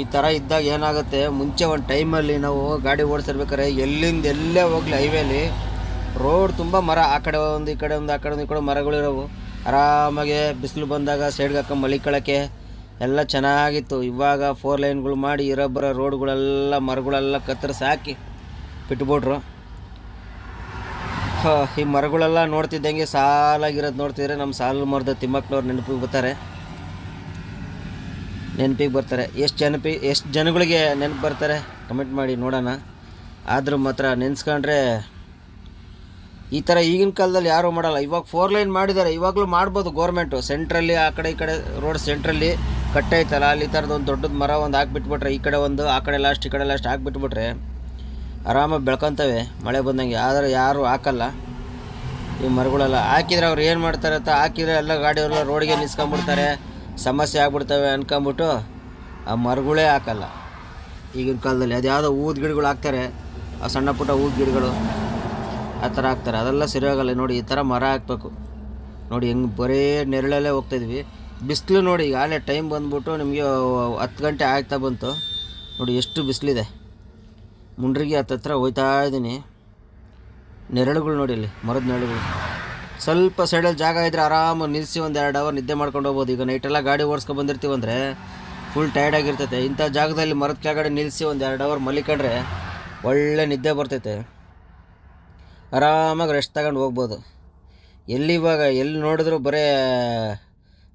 ಈ ಥರ ಇದ್ದಾಗ ಏನಾಗುತ್ತೆ, ಮುಂಚೆ ಒಂದು ಟೈಮಲ್ಲಿ ನಾವು ಗಾಡಿ ಓಡಿಸಿರ್ಬೇಕಾದ್ರೆ ಎಲ್ಲಿಂದ ಎಲ್ಲೇ ಹೋಗ್ಲಿ ಹೈವೇಲಿ ರೋಡ್ ತುಂಬ ಮರ, ಆ ಕಡೆ ಒಂದು, ಈ ಕಡೆ ಒಂದು, ಆ ಕಡೆ ಒಂದು, ಈ ಕಡೆ ಮರಗಳಿರೋವು. ಆರಾಮಾಗಿ ಬಿಸಿಲು ಬಂದಾಗ ಸೈಡ್ಗೆ ಹಾಕೊಂಡು ಮಲಿಕೊಳ್ಳೋಕ್ಕೆ ಎಲ್ಲ ಚೆನ್ನಾಗಿತ್ತು. ಇವಾಗ ಫೋರ್ ಲೈನ್ಗಳು ಮಾಡಿ ಇರೋ ಬರೋ ರೋಡ್ಗಳೆಲ್ಲ ಮರಗಳೆಲ್ಲ ಕತ್ತರಿಸಿ ಹಾಕಿ ಬಿಟ್ಬಿಟ್ರು. ಈ ಮರಗಳೆಲ್ಲ ನೋಡ್ತಿದ್ದಂಗೆ ಸಾಲಾಗಿರೋದು ನೋಡ್ತಿದ್ರೆ ನಮ್ಮ ಸಾಲು ಮರದ ತಿಮ್ಮಕ್ಕನವ್ರು ನೆನಪಿಗೆ ಬರ್ತಾರೆ. ನೆನಪಿಗೆ ಬರ್ತಾರೆ. ಎಷ್ಟು ಜನಪಿ, ಎಷ್ಟು ಜನಗಳಿಗೆ ನೆನಪು ಬರ್ತಾರೆ ಕಮೆಂಟ್ ಮಾಡಿ ನೋಡೋಣ. ಆದರೂ ಮಾತ್ರ ನೆನೆಸ್ಕೊಂಡ್ರೆ ಈ ಥರ ಈಗಿನ ಕಾಲದಲ್ಲಿ ಯಾರೂ ಮಾಡಲ್ಲ. ಇವಾಗ ಫೋರ್ ಲೈನ್ ಮಾಡಿದ್ದಾರೆ. ಇವಾಗಲೂ ಮಾಡ್ಬೋದು ಗೋರ್ಮೆಂಟು ಸೆಂಟ್ರಲ್ಲಿ ಆ ಕಡೆ ಈ ಕಡೆ ರೋಡ್ ಸೆಂಟ್ರಲ್ಲಿ ಕಟ್ಟೆ ಐತಲ್ಲ, ಅಲ್ಲಿ ಥರದ್ದು ಒಂದು ದೊಡ್ಡದು ಮರ ಒಂದು ಹಾಕ್ಬಿಟ್ಬಿಟ್ರೆ, ಈ ಕಡೆ ಒಂದು, ಆ ಕಡೆ ಲಾಸ್ಟ್ ಈ ಕಡೆ ಲಾಸ್ಟ್ ಹಾಕ್ಬಿಟ್ಬಿಟ್ರೆ ಆರಾಮಾಗಿ ಬೆಳ್ಕೊತವೆ ಮಳೆ ಬಂದಂಗೆ. ಆದರೆ ಯಾರು ಹಾಕಲ್ಲ. ಈ ಮರಗಳೆಲ್ಲ ಹಾಕಿದ್ರೆ ಅವ್ರು ಏನು ಮಾಡ್ತಾರೆ ಅಂತ ಹಾಕಿದರೆ ಎಲ್ಲ ಗಾಡಿಯೆಲ್ಲ ರೋಡಿಗೆ ನಿಲ್ಸ್ಕೊಂಬಿಡ್ತಾರೆ ಸಮಸ್ಯೆ ಆಗ್ಬಿಡ್ತವೆ ಅಂದ್ಕೊಂಬಿಟ್ಟು ಆ ಮರಗಳೇ ಹಾಕಲ್ಲ. ಈಗಿನ ಕಾಲದಲ್ಲಿ ಅದು ಯಾವುದೋ ಊದ್ ಗಿಡಗಳು ಹಾಕ್ತಾರೆ, ಆ ಸಣ್ಣ ಪುಟ್ಟ ಊದ್ ಗಿಡಗಳು ಆ ಥರ ಹಾಕ್ತಾರೆ. ಅದೆಲ್ಲ ಸರಿಯಾಗಲ್ಲ ನೋಡಿ, ಈ ಥರ ಮರ ಹಾಕ್ಬೇಕು. ನೋಡಿ, ಹೆಂಗೆ ಬರೀ ನೆರಳಲ್ಲೇ ಹೋಗ್ತಾಯಿದ್ವಿ ಬಿಸಿಲು ನೋಡಿ, ಈಗಾಗಲೇ ಟೈಮ್ ಬಂದ್ಬಿಟ್ಟು ನಿಮಗೆ ಹತ್ತು ಗಂಟೆ ಆಗ್ತಾ ಬಂತು. ನೋಡಿ, ಎಷ್ಟು ಬಿಸಿಲಿದೆ. ಮುಂಡ್ರಿಗೆ ಹತ್ತತ್ರ ಹೋಯ್ತಾ ಇದ್ದೀನಿ. ನೆರಳುಗಳು ನೋಡಿ ಇಲ್ಲಿ, ಮರದ ನೆರಳುಗಳು. ಸ್ವಲ್ಪ ಸೈಡಲ್ಲಿ ಜಾಗ ಇದ್ದರೆ ಆರಾಮ ನಿಲ್ಲಿಸಿ ಒಂದು ಎರಡು ಅವರ್ ನಿದ್ದೆ ಮಾಡ್ಕೊಂಡು ಹೋಗ್ಬೋದು. ಈಗ ನೈಟೆಲ್ಲ ಗಾಡಿ ಓಡಿಸ್ಕೊಂಡು ಬಂದಿರ್ತೀವಿ ಅಂದರೆ ಫುಲ್ ಟೈರ್ಡ್ ಆಗಿರ್ತೈತೆ. ಇಂಥ ಜಾಗದಲ್ಲಿ ಮರದ ಕೆಳಗಡೆ ನಿಲ್ಲಿಸಿ ಒಂದು ಎರಡು ಅವರ್ ಮಲಿಕೊಂಡ್ರೆ ಒಳ್ಳೆ ನಿದ್ದೆ ಬರ್ತೈತೆ. ಆರಾಮಾಗಿ ರೆಸ್ಟ್ ತಗೊಂಡು ಹೋಗ್ಬೋದು. ಎಲ್ಲಿ ಇವಾಗ, ಎಲ್ಲಿ ನೋಡಿದ್ರು ಬರೇ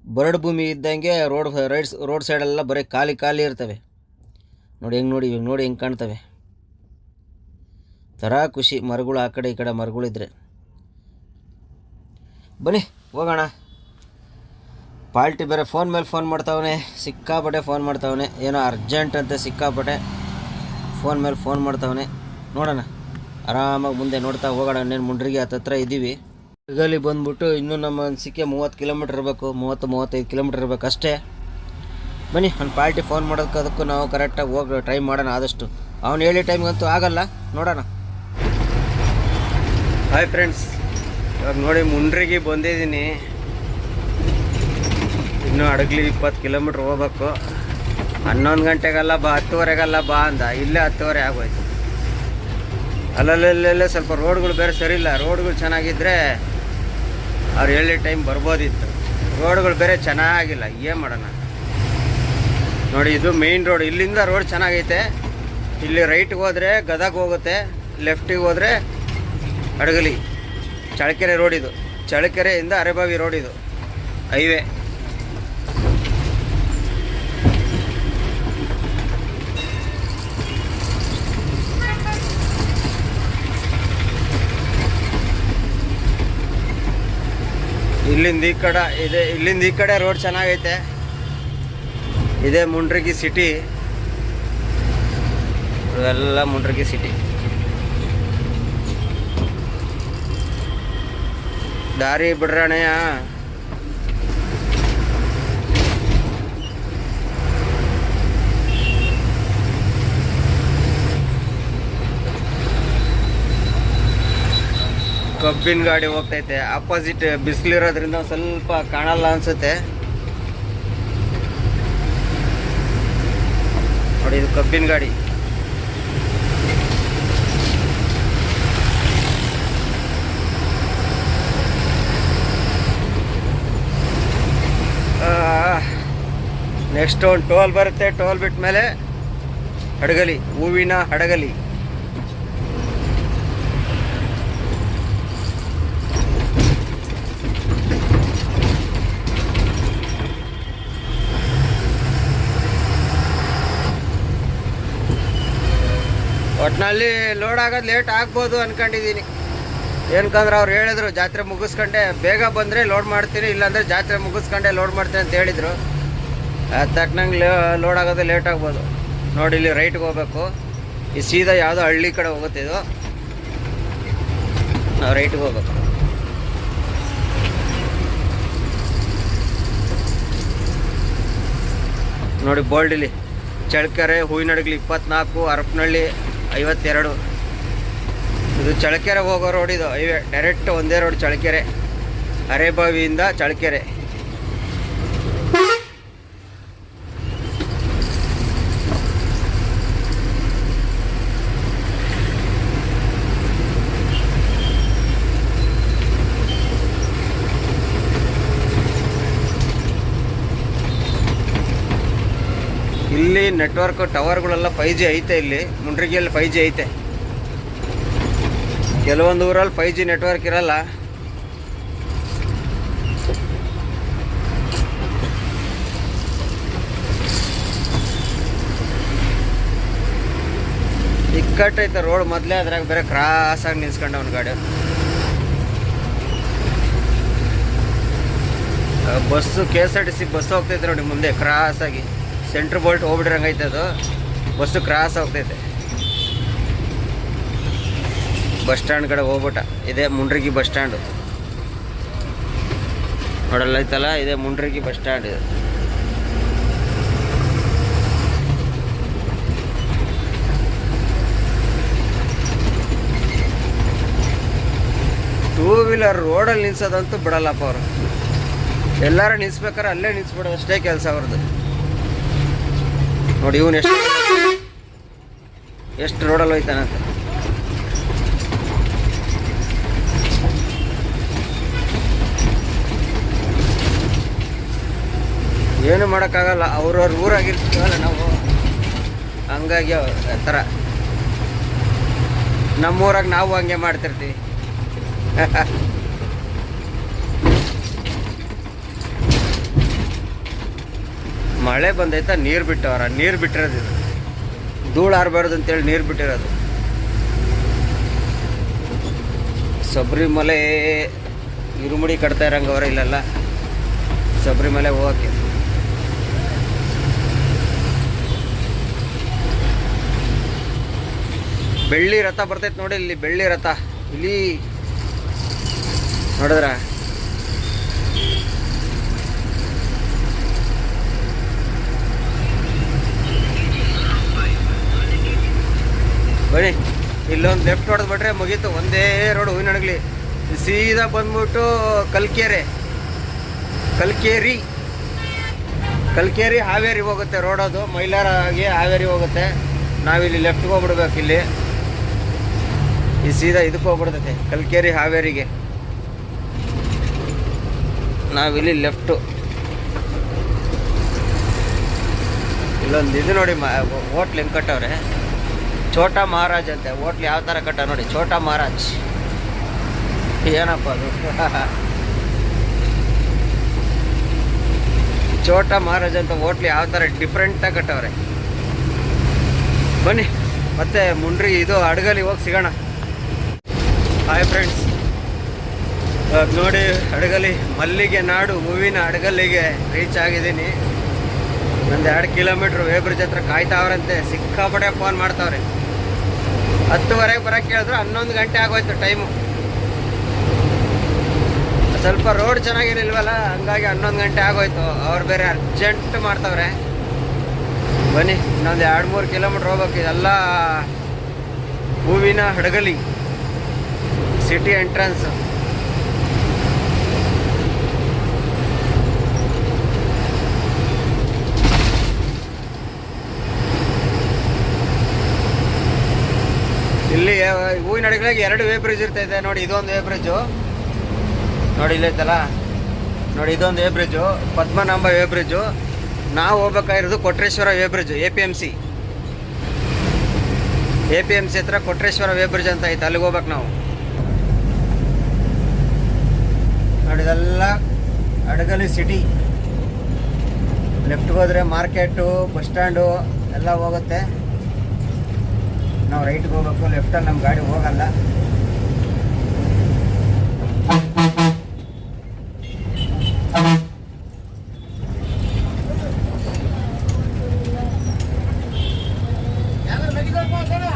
ಬರಡು ಭೂಮಿ ಇದ್ದಂಗೆ ರೋಡ್ ರೈಡ್ಸ್ ರೋಡ್ ಸೈಡೆಲ್ಲ ಬರೀ ಖಾಲಿ ಖಾಲಿ ಇರ್ತವೆ. ನೋಡಿ ಹೆಂಗೆ ನೋಡಿ ಇವಾಗ ನೋಡಿ ಹೆಂಗೆ ಕಾಣ್ತವೆ. ಥರ ಖುಷಿ, ಮರಗಳು ಆ ಕಡೆ ಈ ಕಡೆ ಮರಗಳಿದ್ರೆ ಬನ್ನಿ, ಹೋಗೋಣ. ಪಾಲ್ಟಿ ಬೇರೆ ಫೋನ್ ಮೇಲೆ ಫೋನ್ ಮಾಡ್ತಾವನೆ, ಸಿಕ್ಕಾಪಟ್ಟೆ ಫೋನ್ ಮಾಡ್ತಾವನೆ. ಏನೋ ಅರ್ಜೆಂಟ್ ಅಂತ ಸಿಕ್ಕಾಪಟ್ಟೆ ಫೋನ್ ಮೇಲೆ ಫೋನ್ ಮಾಡ್ತಾವನೆ. ನೋಡೋಣ. ಆರಾಮಾಗಿ ಮುಂದೆ ನೋಡ್ತಾ ಹೋಗೋಣ. ಇನ್ನೇನು ಮುಂಡ್ರಿಗೆ ಹತ್ತತ್ರ ಇದ್ದೀವಿ ಗಲ್ಲಿ ಬಂದ್ಬಿಟ್ಟು ಇನ್ನೂ ನಮ್ಮ ಅನಿಸಿಕೆ ಮೂವತ್ತು ಕಿಲೋಮೀಟ್ರ್ ಇರಬೇಕು, ಮೂವತ್ತು, ಮೂವತ್ತೈದು ಕಿಲೋಮೀಟ್ರ್ ಇರಬೇಕು ಅಷ್ಟೇ. ಬನ್ನಿ ಅವ್ನು ಪಾರ್ಟಿ ಫೋನ್ ಮಾಡೋದಕ್ಕೆ ಅದಕ್ಕೂ ನಾವು ಕರೆಕ್ಟಾಗಿ ಹೋಗಿ ಟ್ರೈ ಮಾಡೋಣ ಆದಷ್ಟು. ಅವ್ನು ಹೇಳಿ ಟೈಮ್ಗಂತೂ ಆಗಲ್ಲ, ನೋಡೋಣ. ಹಾಯ್ ಫ್ರೆಂಡ್ಸ್, ಇವಾಗ ನೋಡಿ ಮುಂಡ್ರಿಗೆ ಬಂದಿದ್ದೀನಿ. ಇನ್ನೂ ಅಡಗ್ಲಿ ಇಪ್ಪತ್ತು ಕಿಲೋಮೀಟ್ರ್ ಹೋಗ್ಬೇಕು. ಹನ್ನೊಂದು ಗಂಟೆಗೆಲ್ಲ ಬಾ, ಹತ್ತುವರೆಗೆಲ್ಲ ಬಾ ಅಂದ. ಇಲ್ಲೇ ಹತ್ತುವರೆ ಆಗೋಯ್ತು. ಅಲ್ಲಲ್ಲೇ ಸ್ವಲ್ಪ ರೋಡ್ಗಳು ಬೇರೆ ಸರಿ ಇಲ್ಲ. ರೋಡ್ಗಳು ಚೆನ್ನಾಗಿದ್ದರೆ ಅವ್ರು ಹೇಳಿ ಟೈಮ್ ಬರ್ಬೋದಿತ್ತು. ರೋಡ್ಗಳು ಬೇರೆ ಚೆನ್ನಾಗಿಲ್ಲ, ಏನು ಮಾಡೋಣ? ನೋಡಿ, ಇದು ಮೇಯ್ನ್ ರೋಡ್ ಇಲ್ಲಿಂದ ರೋಡ್ ಚೆನ್ನಾಗೈತೆ. ಇಲ್ಲಿ ರೈಟ್ಗೆ ಹೋದರೆ ಗದಗ ಹೋಗುತ್ತೆ ಲೆಫ್ಟಿಗೆ ಹೋದರೆ ಅಡಗಲಿ ಚಳಕೆರೆ ರೋಡ್ ಇದು. ಚಳಕೆರೆಯಿಂದ ಅರೆಬಾವಿ ರೋಡ್ ಇದು. ಹೈವೇ ಇಲ್ಲಿಂದ ಈ ಕಡೆ, ಇದೆ, ಇಲ್ಲಿಂದ ಈ ಕಡೆ ರೋಡ್ ಚೆನ್ನಾಗೈತೆ. ಇದೇ ಮುಂಡ್ರಿಗಿ ಸಿಟಿ ಇವೆಲ್ಲ ಮುಂಡ್ರಿಗಿ ಸಿಟಿ ದಾರಿ ಬಿಡ್ರಣ್ಣಯ್ಯ ಕಬ್ಬಿನ ಗಾಡಿ ಹೋಗ್ತೈತೆ. ಅಪೋಸಿಟ್ ಬಿಸಿಲಿರೋದ್ರಿಂದ ಸ್ವಲ್ಪ ಕಾಣಲ್ಲ ಅನ್ಸುತ್ತೆ. ನೋಡಿ ಇದು ಕಬ್ಬಿನ ಗಾಡಿ. ನೆಕ್ಸ್ಟ್ ಒಂದು ಟೋಲ್ ಬರುತ್ತೆ. ಟೋಲ್ ಬಿಟ್ಟ ಮೇಲೆ ಹಡಗಲಿ, ಹೂವಿನ ಹಡಗಲಿ. ಒಟ್ಟಿನಲ್ಲಿ ಲೋಡ್ ಆಗೋದು ಲೇಟ್ ಆಗ್ಬೋದು ಅನ್ಕೊಂಡಿದ್ದೀನಿ ಏನಕಂದ್ರೆ ಅವ್ರು ಹೇಳಿದ್ರು, ಜಾತ್ರೆ ಮುಗಿಸ್ಕೊಂಡೆ, ಬೇಗ ಬಂದರೆ ಲೋಡ್ ಮಾಡ್ತೀನಿ, ಇಲ್ಲಾಂದರೆ ಜಾತ್ರೆ ಮುಗಿಸ್ಕೊಂಡೆ ಲೋಡ್ ಮಾಡ್ತೀನಿ ಅಂತ ಹೇಳಿದರು. ಅದು ತಕ್ಕನಂಗೆ ಲೋಡ್ ಆಗೋದು ಲೇಟ್ ಆಗ್ಬೋದು. ನೋಡಿ ಇಲ್ಲಿ ರೈಟ್ಗೆ ಹೋಗ್ಬೇಕು. ಈ ಸೀದಾ ಯಾವುದೋ ಹಳ್ಳಿ ಕಡೆ ಹೋಗುತ್ತೆ ಇದು. ನಾವು ರೈಟ್ಗೆ ಹೋಗ್ಬೇಕು. ನೋಡಿ ಬೋಲ್ಡ್ ಇಲ್ಲಿ. ಚಳ್ಳಕೆರೆ ಹೂವಿನಡಗಲಿ ಇಪ್ಪತ್ನಾಲ್ಕು ಹರಪನಹಳ್ಳಿ ಐವತ್ತೆರಡು. ಇದು ಚಳ್ಳಕೆರೆ ಹೋಗೋ ರೋಡ್ ಇದು. ಹೈವೇ ಡೈರೆಕ್ಟ್ ಒಂದೇ ರೋಡ್ ಚಳಕೆರೆ ಅರೆಬಾವಿಯಿಂದ ಚಳ್ಳಕೆರೆ. ಇಲ್ಲಿ ನೆಟ್ವರ್ಕ್ ಟವರ್ಗಳೆಲ್ಲ ಫೈ ಜಿ ಐತೆ ಇಲ್ಲಿ ಮುಂಡ್ರಿಗಿಯಲ್ಲಿ ಫೈ ಜಿ ಐತೆ. ಕೆಲವೊಂದು ಊರಲ್ಲಿ ಫೈ ಜಿ ನೆಟ್ವರ್ಕ್ ಇರಲ್ಲ. ಇಕ್ಕಟ್ಟೈತೆ ರೋಡ್ ಮೊದಲೇ ಅದ್ರಾಗ ಬೇರೆ ಕ್ರಾಸಾಗಿ ನಿಲ್ಸ್ಕೊಂಡವನು ಗಾಡಿ. Bus K S R T C bus ಹೋಗ್ತೈತೆ ನೋಡಿ ಮುಂದೆ ಕ್ರಾಸಾಗಿ ಸೆಂಟ್ರ್ ಬೋಲ್ಟ್ ಹೋಗ್ಬಿಡ್ರಂಗೈತೆ ಅದು. ಬಸ್ಸು ಕ್ರಾಸ್ ಆಗ್ತೈತೆ ಬಸ್ ಸ್ಟ್ಯಾಂಡ್ ಕಡೆ ಹೋಗ್ಬಿಟ್ಟ. ಇದೇ ಮುಂಡ್ರಿಗಿ ಬಸ್ ಸ್ಟ್ಯಾಂಡು ನೋಡಲ್ಲ ಐತಲ್ಲ, ಇದೇ ಮುಂಡ್ರಿಗಿ ಬಸ್ ಸ್ಟ್ಯಾಂಡ್ ಇದು. ಟೂ ವೀಲರ್ ರೋಡಲ್ಲಿ ನಿಲ್ಸೋದಂತೂ ಬಿಡಲ್ಲಪ್ಪ ಅವರು. ಎಲ್ಲರೂ ನಿಲ್ಸ್ಬೇಕಾರೆ ಅಲ್ಲೇ ನಿಲ್ಸ್ಬಿಡೋದು ಅಷ್ಟೇ ಕೆಲಸ ಅವ್ರದ್ದು. ನೋಡಿ ಇವನು ಎಷ್ಟು ಎಷ್ಟು ರೋಡಲ್ಲಿ ಹೋಯ್ತಾನಂತ ಏನು ಮಾಡೋಕ್ಕಾಗಲ್ಲ, ಅವ್ರವ್ರ ಊರಾಗಿರ್ತೀವಲ್ಲ ನಾವು. ಹಂಗಾಗಿ ಆ ಥರ. ನಮ್ಮೂರಾಗ ನಾವು ಹಂಗೆ ಮಾಡ್ತಿರ್ತೀವಿ. ಮಳೆ ಬಂದೈತ, ನೀರು ಬಿಟ್ಟವರ ನೀರು ಬಿಟ್ಟಿರೋದು ಇದು. ಧೂಳು ಆರಬಾರ್ದು ಅಂತೇಳಿ ನೀರು ಬಿಟ್ಟಿರೋದು. ಶಬರಿಮಲೆ ಇರುಮುಡಿ ಕಟ್ತಾ ಇರಂಗ ಅವ್ರ ಇಲ್ಲೆಲ್ಲ. ಶಬರಿಮಲೆ ಹೋಗಕ್ಕೆ. ಬೆಳ್ಳಿ ರಥ ಬರ್ತೈತೆ ನೋಡಿ ಇಲ್ಲಿ, ಬೆಳ್ಳಿ ರಥ. ಇಲ್ಲಿ ನೋಡಿದ್ರ? ಬನ್ನಿ, ಇಲ್ಲೊಂದು ಲೆಫ್ಟ್ ಹೊಡೆದು ಬಿಟ್ರೆ ಮುಗೀತು, ಒಂದೇ ರೋಡ್ ಹೂವಿನಡಗಲಿ ಸೀದಾ ಬಂದ್ಬಿಟ್ಟು ಕಲ್ಕೆರೆ. ಕಲ್ಕೇರಿ. ಕಲ್ಕೇರಿ ಹಾವೇರಿ ಹೋಗುತ್ತೆ ರೋಡ್ ಅದು, ಮೈಲಾರಾಗಿ ಹಾವೇರಿ ಹೋಗುತ್ತೆ. ನಾವಿಲ್ಲಿ ಲೆಫ್ಟ್ಗೆ ಹೋಗ್ಬಿಡ್ಬೇಕು ಇಲ್ಲಿ. ಈ ಸೀದಾ ಇದಕ್ಕೆ ಹೋಗ್ಬಿಡ್ತೈತೆ, ಕಲ್ಕೇರಿ ಹಾವೇರಿಗೆ. ನಾವಿಲ್ಲಿ ಲೆಫ್ಟು ಇಲ್ಲೊಂದು ಇದು ನೋಡಿ ಹೋಟ್ಲ್ ಹೆಂಗೆ ಕಟ್ಟವ್ರೆ ಛೋಟಾ ಮಹಾರಾಜ್ ಅಂತೆ. ಹೋಟ್ಲ್ ಯಾವ ಥರ ಕಟ್ಟ ನೋಡಿ. ಛೋಟಾ ಮಹಾರಾಜ್. ಏನಪ್ಪ ಅದು? ಛೋಟಾ ಮಹಾರಾಜ್ ಅಂತ ಹೋಟ್ಲ್ ಯಾವ ಥರ ಡಿಫ್ರೆಂಟಾಗಿ ಕಟ್ಟವ್ರೆ. ಬನ್ನಿ. ಮತ್ತೆ ಮುಂಡ್ರಿ ಇದು ಅಡಗಲಿ ಹೋಗಿ ಸಿಗೋಣ. ಹಾಯ್ ಫ್ರೆಂಡ್ಸ್ ನೋಡಿ ಅಡಗಲಿ ಮಲ್ಲಿಗೆ ನಾಡು ಹೂವಿನ ಅಡಗಲ್ಲಿಗೆ ರೀಚ್ ಆಗಿದ್ದೀನಿ. ಒಂದು ಎರಡು ಕಿಲೋಮೀಟ್ರ್ ವೇಬ್ರಿಜ್ ಹತ್ರ ಕಾಯ್ತಾವ್ರಂತೆ ಸಿಕ್ಕಾಪಟ್ಟೆ ಫೋನ್ ಮಾಡ್ತಾವ್ರೆ. ಹತ್ತುವರೆಗೆ ಬರೋಕ್ಕೆ ಹೇಳಿದ್ರು, ಹನ್ನೊಂದು ಗಂಟೆ ಆಗೋಯ್ತು ಟೈಮು. ಸ್ವಲ್ಪ ರೋಡ್ ಚೆನ್ನಾಗಿರಲಿಲ್ವಲ್ಲ, ಹಂಗಾಗಿ ಹನ್ನೊಂದು ಗಂಟೆ ಆಗೋಯ್ತು. ಅವ್ರು ಬೇರೆ ಅರ್ಜೆಂಟ್ ಮಾಡ್ತಾವ್ರೆ. ಬನ್ನಿ, ಇನ್ನೊಂದು ಎರಡು ಮೂರು ಕಿಲೋಮೀಟ್ರ್ ಹೋಗ್ಬೇಕು. ಇದೆಲ್ಲ ಹೂವಿನ ಹಡಗಲಿ ಸಿಟಿ ಎಂಟ್ರೆನ್ಸ್ ಹೂವಿನ ಹಡಗಲಿಗೆ ಎರಡು ವೇ ಬ್ರಿಡ್ಜ್ ಇರ್ತೈತೆ ನೋಡಿ, ಇದೊಂದು ವೇ ಬ್ರಿಡ್ಜು ನೋಡಿ ಇಲ್ಲೈತಲ್ಲ ನೋಡಿ, ಇದೊಂದು way bridge Padmanabha way bridge ನಾವು ಹೋಗ್ಬೇಕಾಗಿರೋದು Kotreshwara way bridge A P M C A P M C ಹತ್ರ ಕೊಟ್ರೇಶ್ವರ ವೇ ಬ್ರಿಡ್ಜ್ ಅಂತ ಐತೆ. ಅಲ್ಲಿಗೆ ಹೋಗ್ಬೇಕು ನಾವು. ನೋಡಿ, ಇದೆಲ್ಲ ಅಡಗಲಿ ಸಿಟಿ ಲೆಫ್ಟ್ಗೆ ಹೋದರೆ ಮಾರ್ಕೆಟು ಬಸ್ ಸ್ಟ್ಯಾಂಡು ಎಲ್ಲ ಹೋಗುತ್ತೆ. ನಾವು ರೈಟ್ಗೆ ಹೋಗ್ಬೇಕು ಲೆಫ್ಟಲ್ಲಿ ನಮ್ಮ ಗಾಡಿ ಹೋಗಲ್ಲ.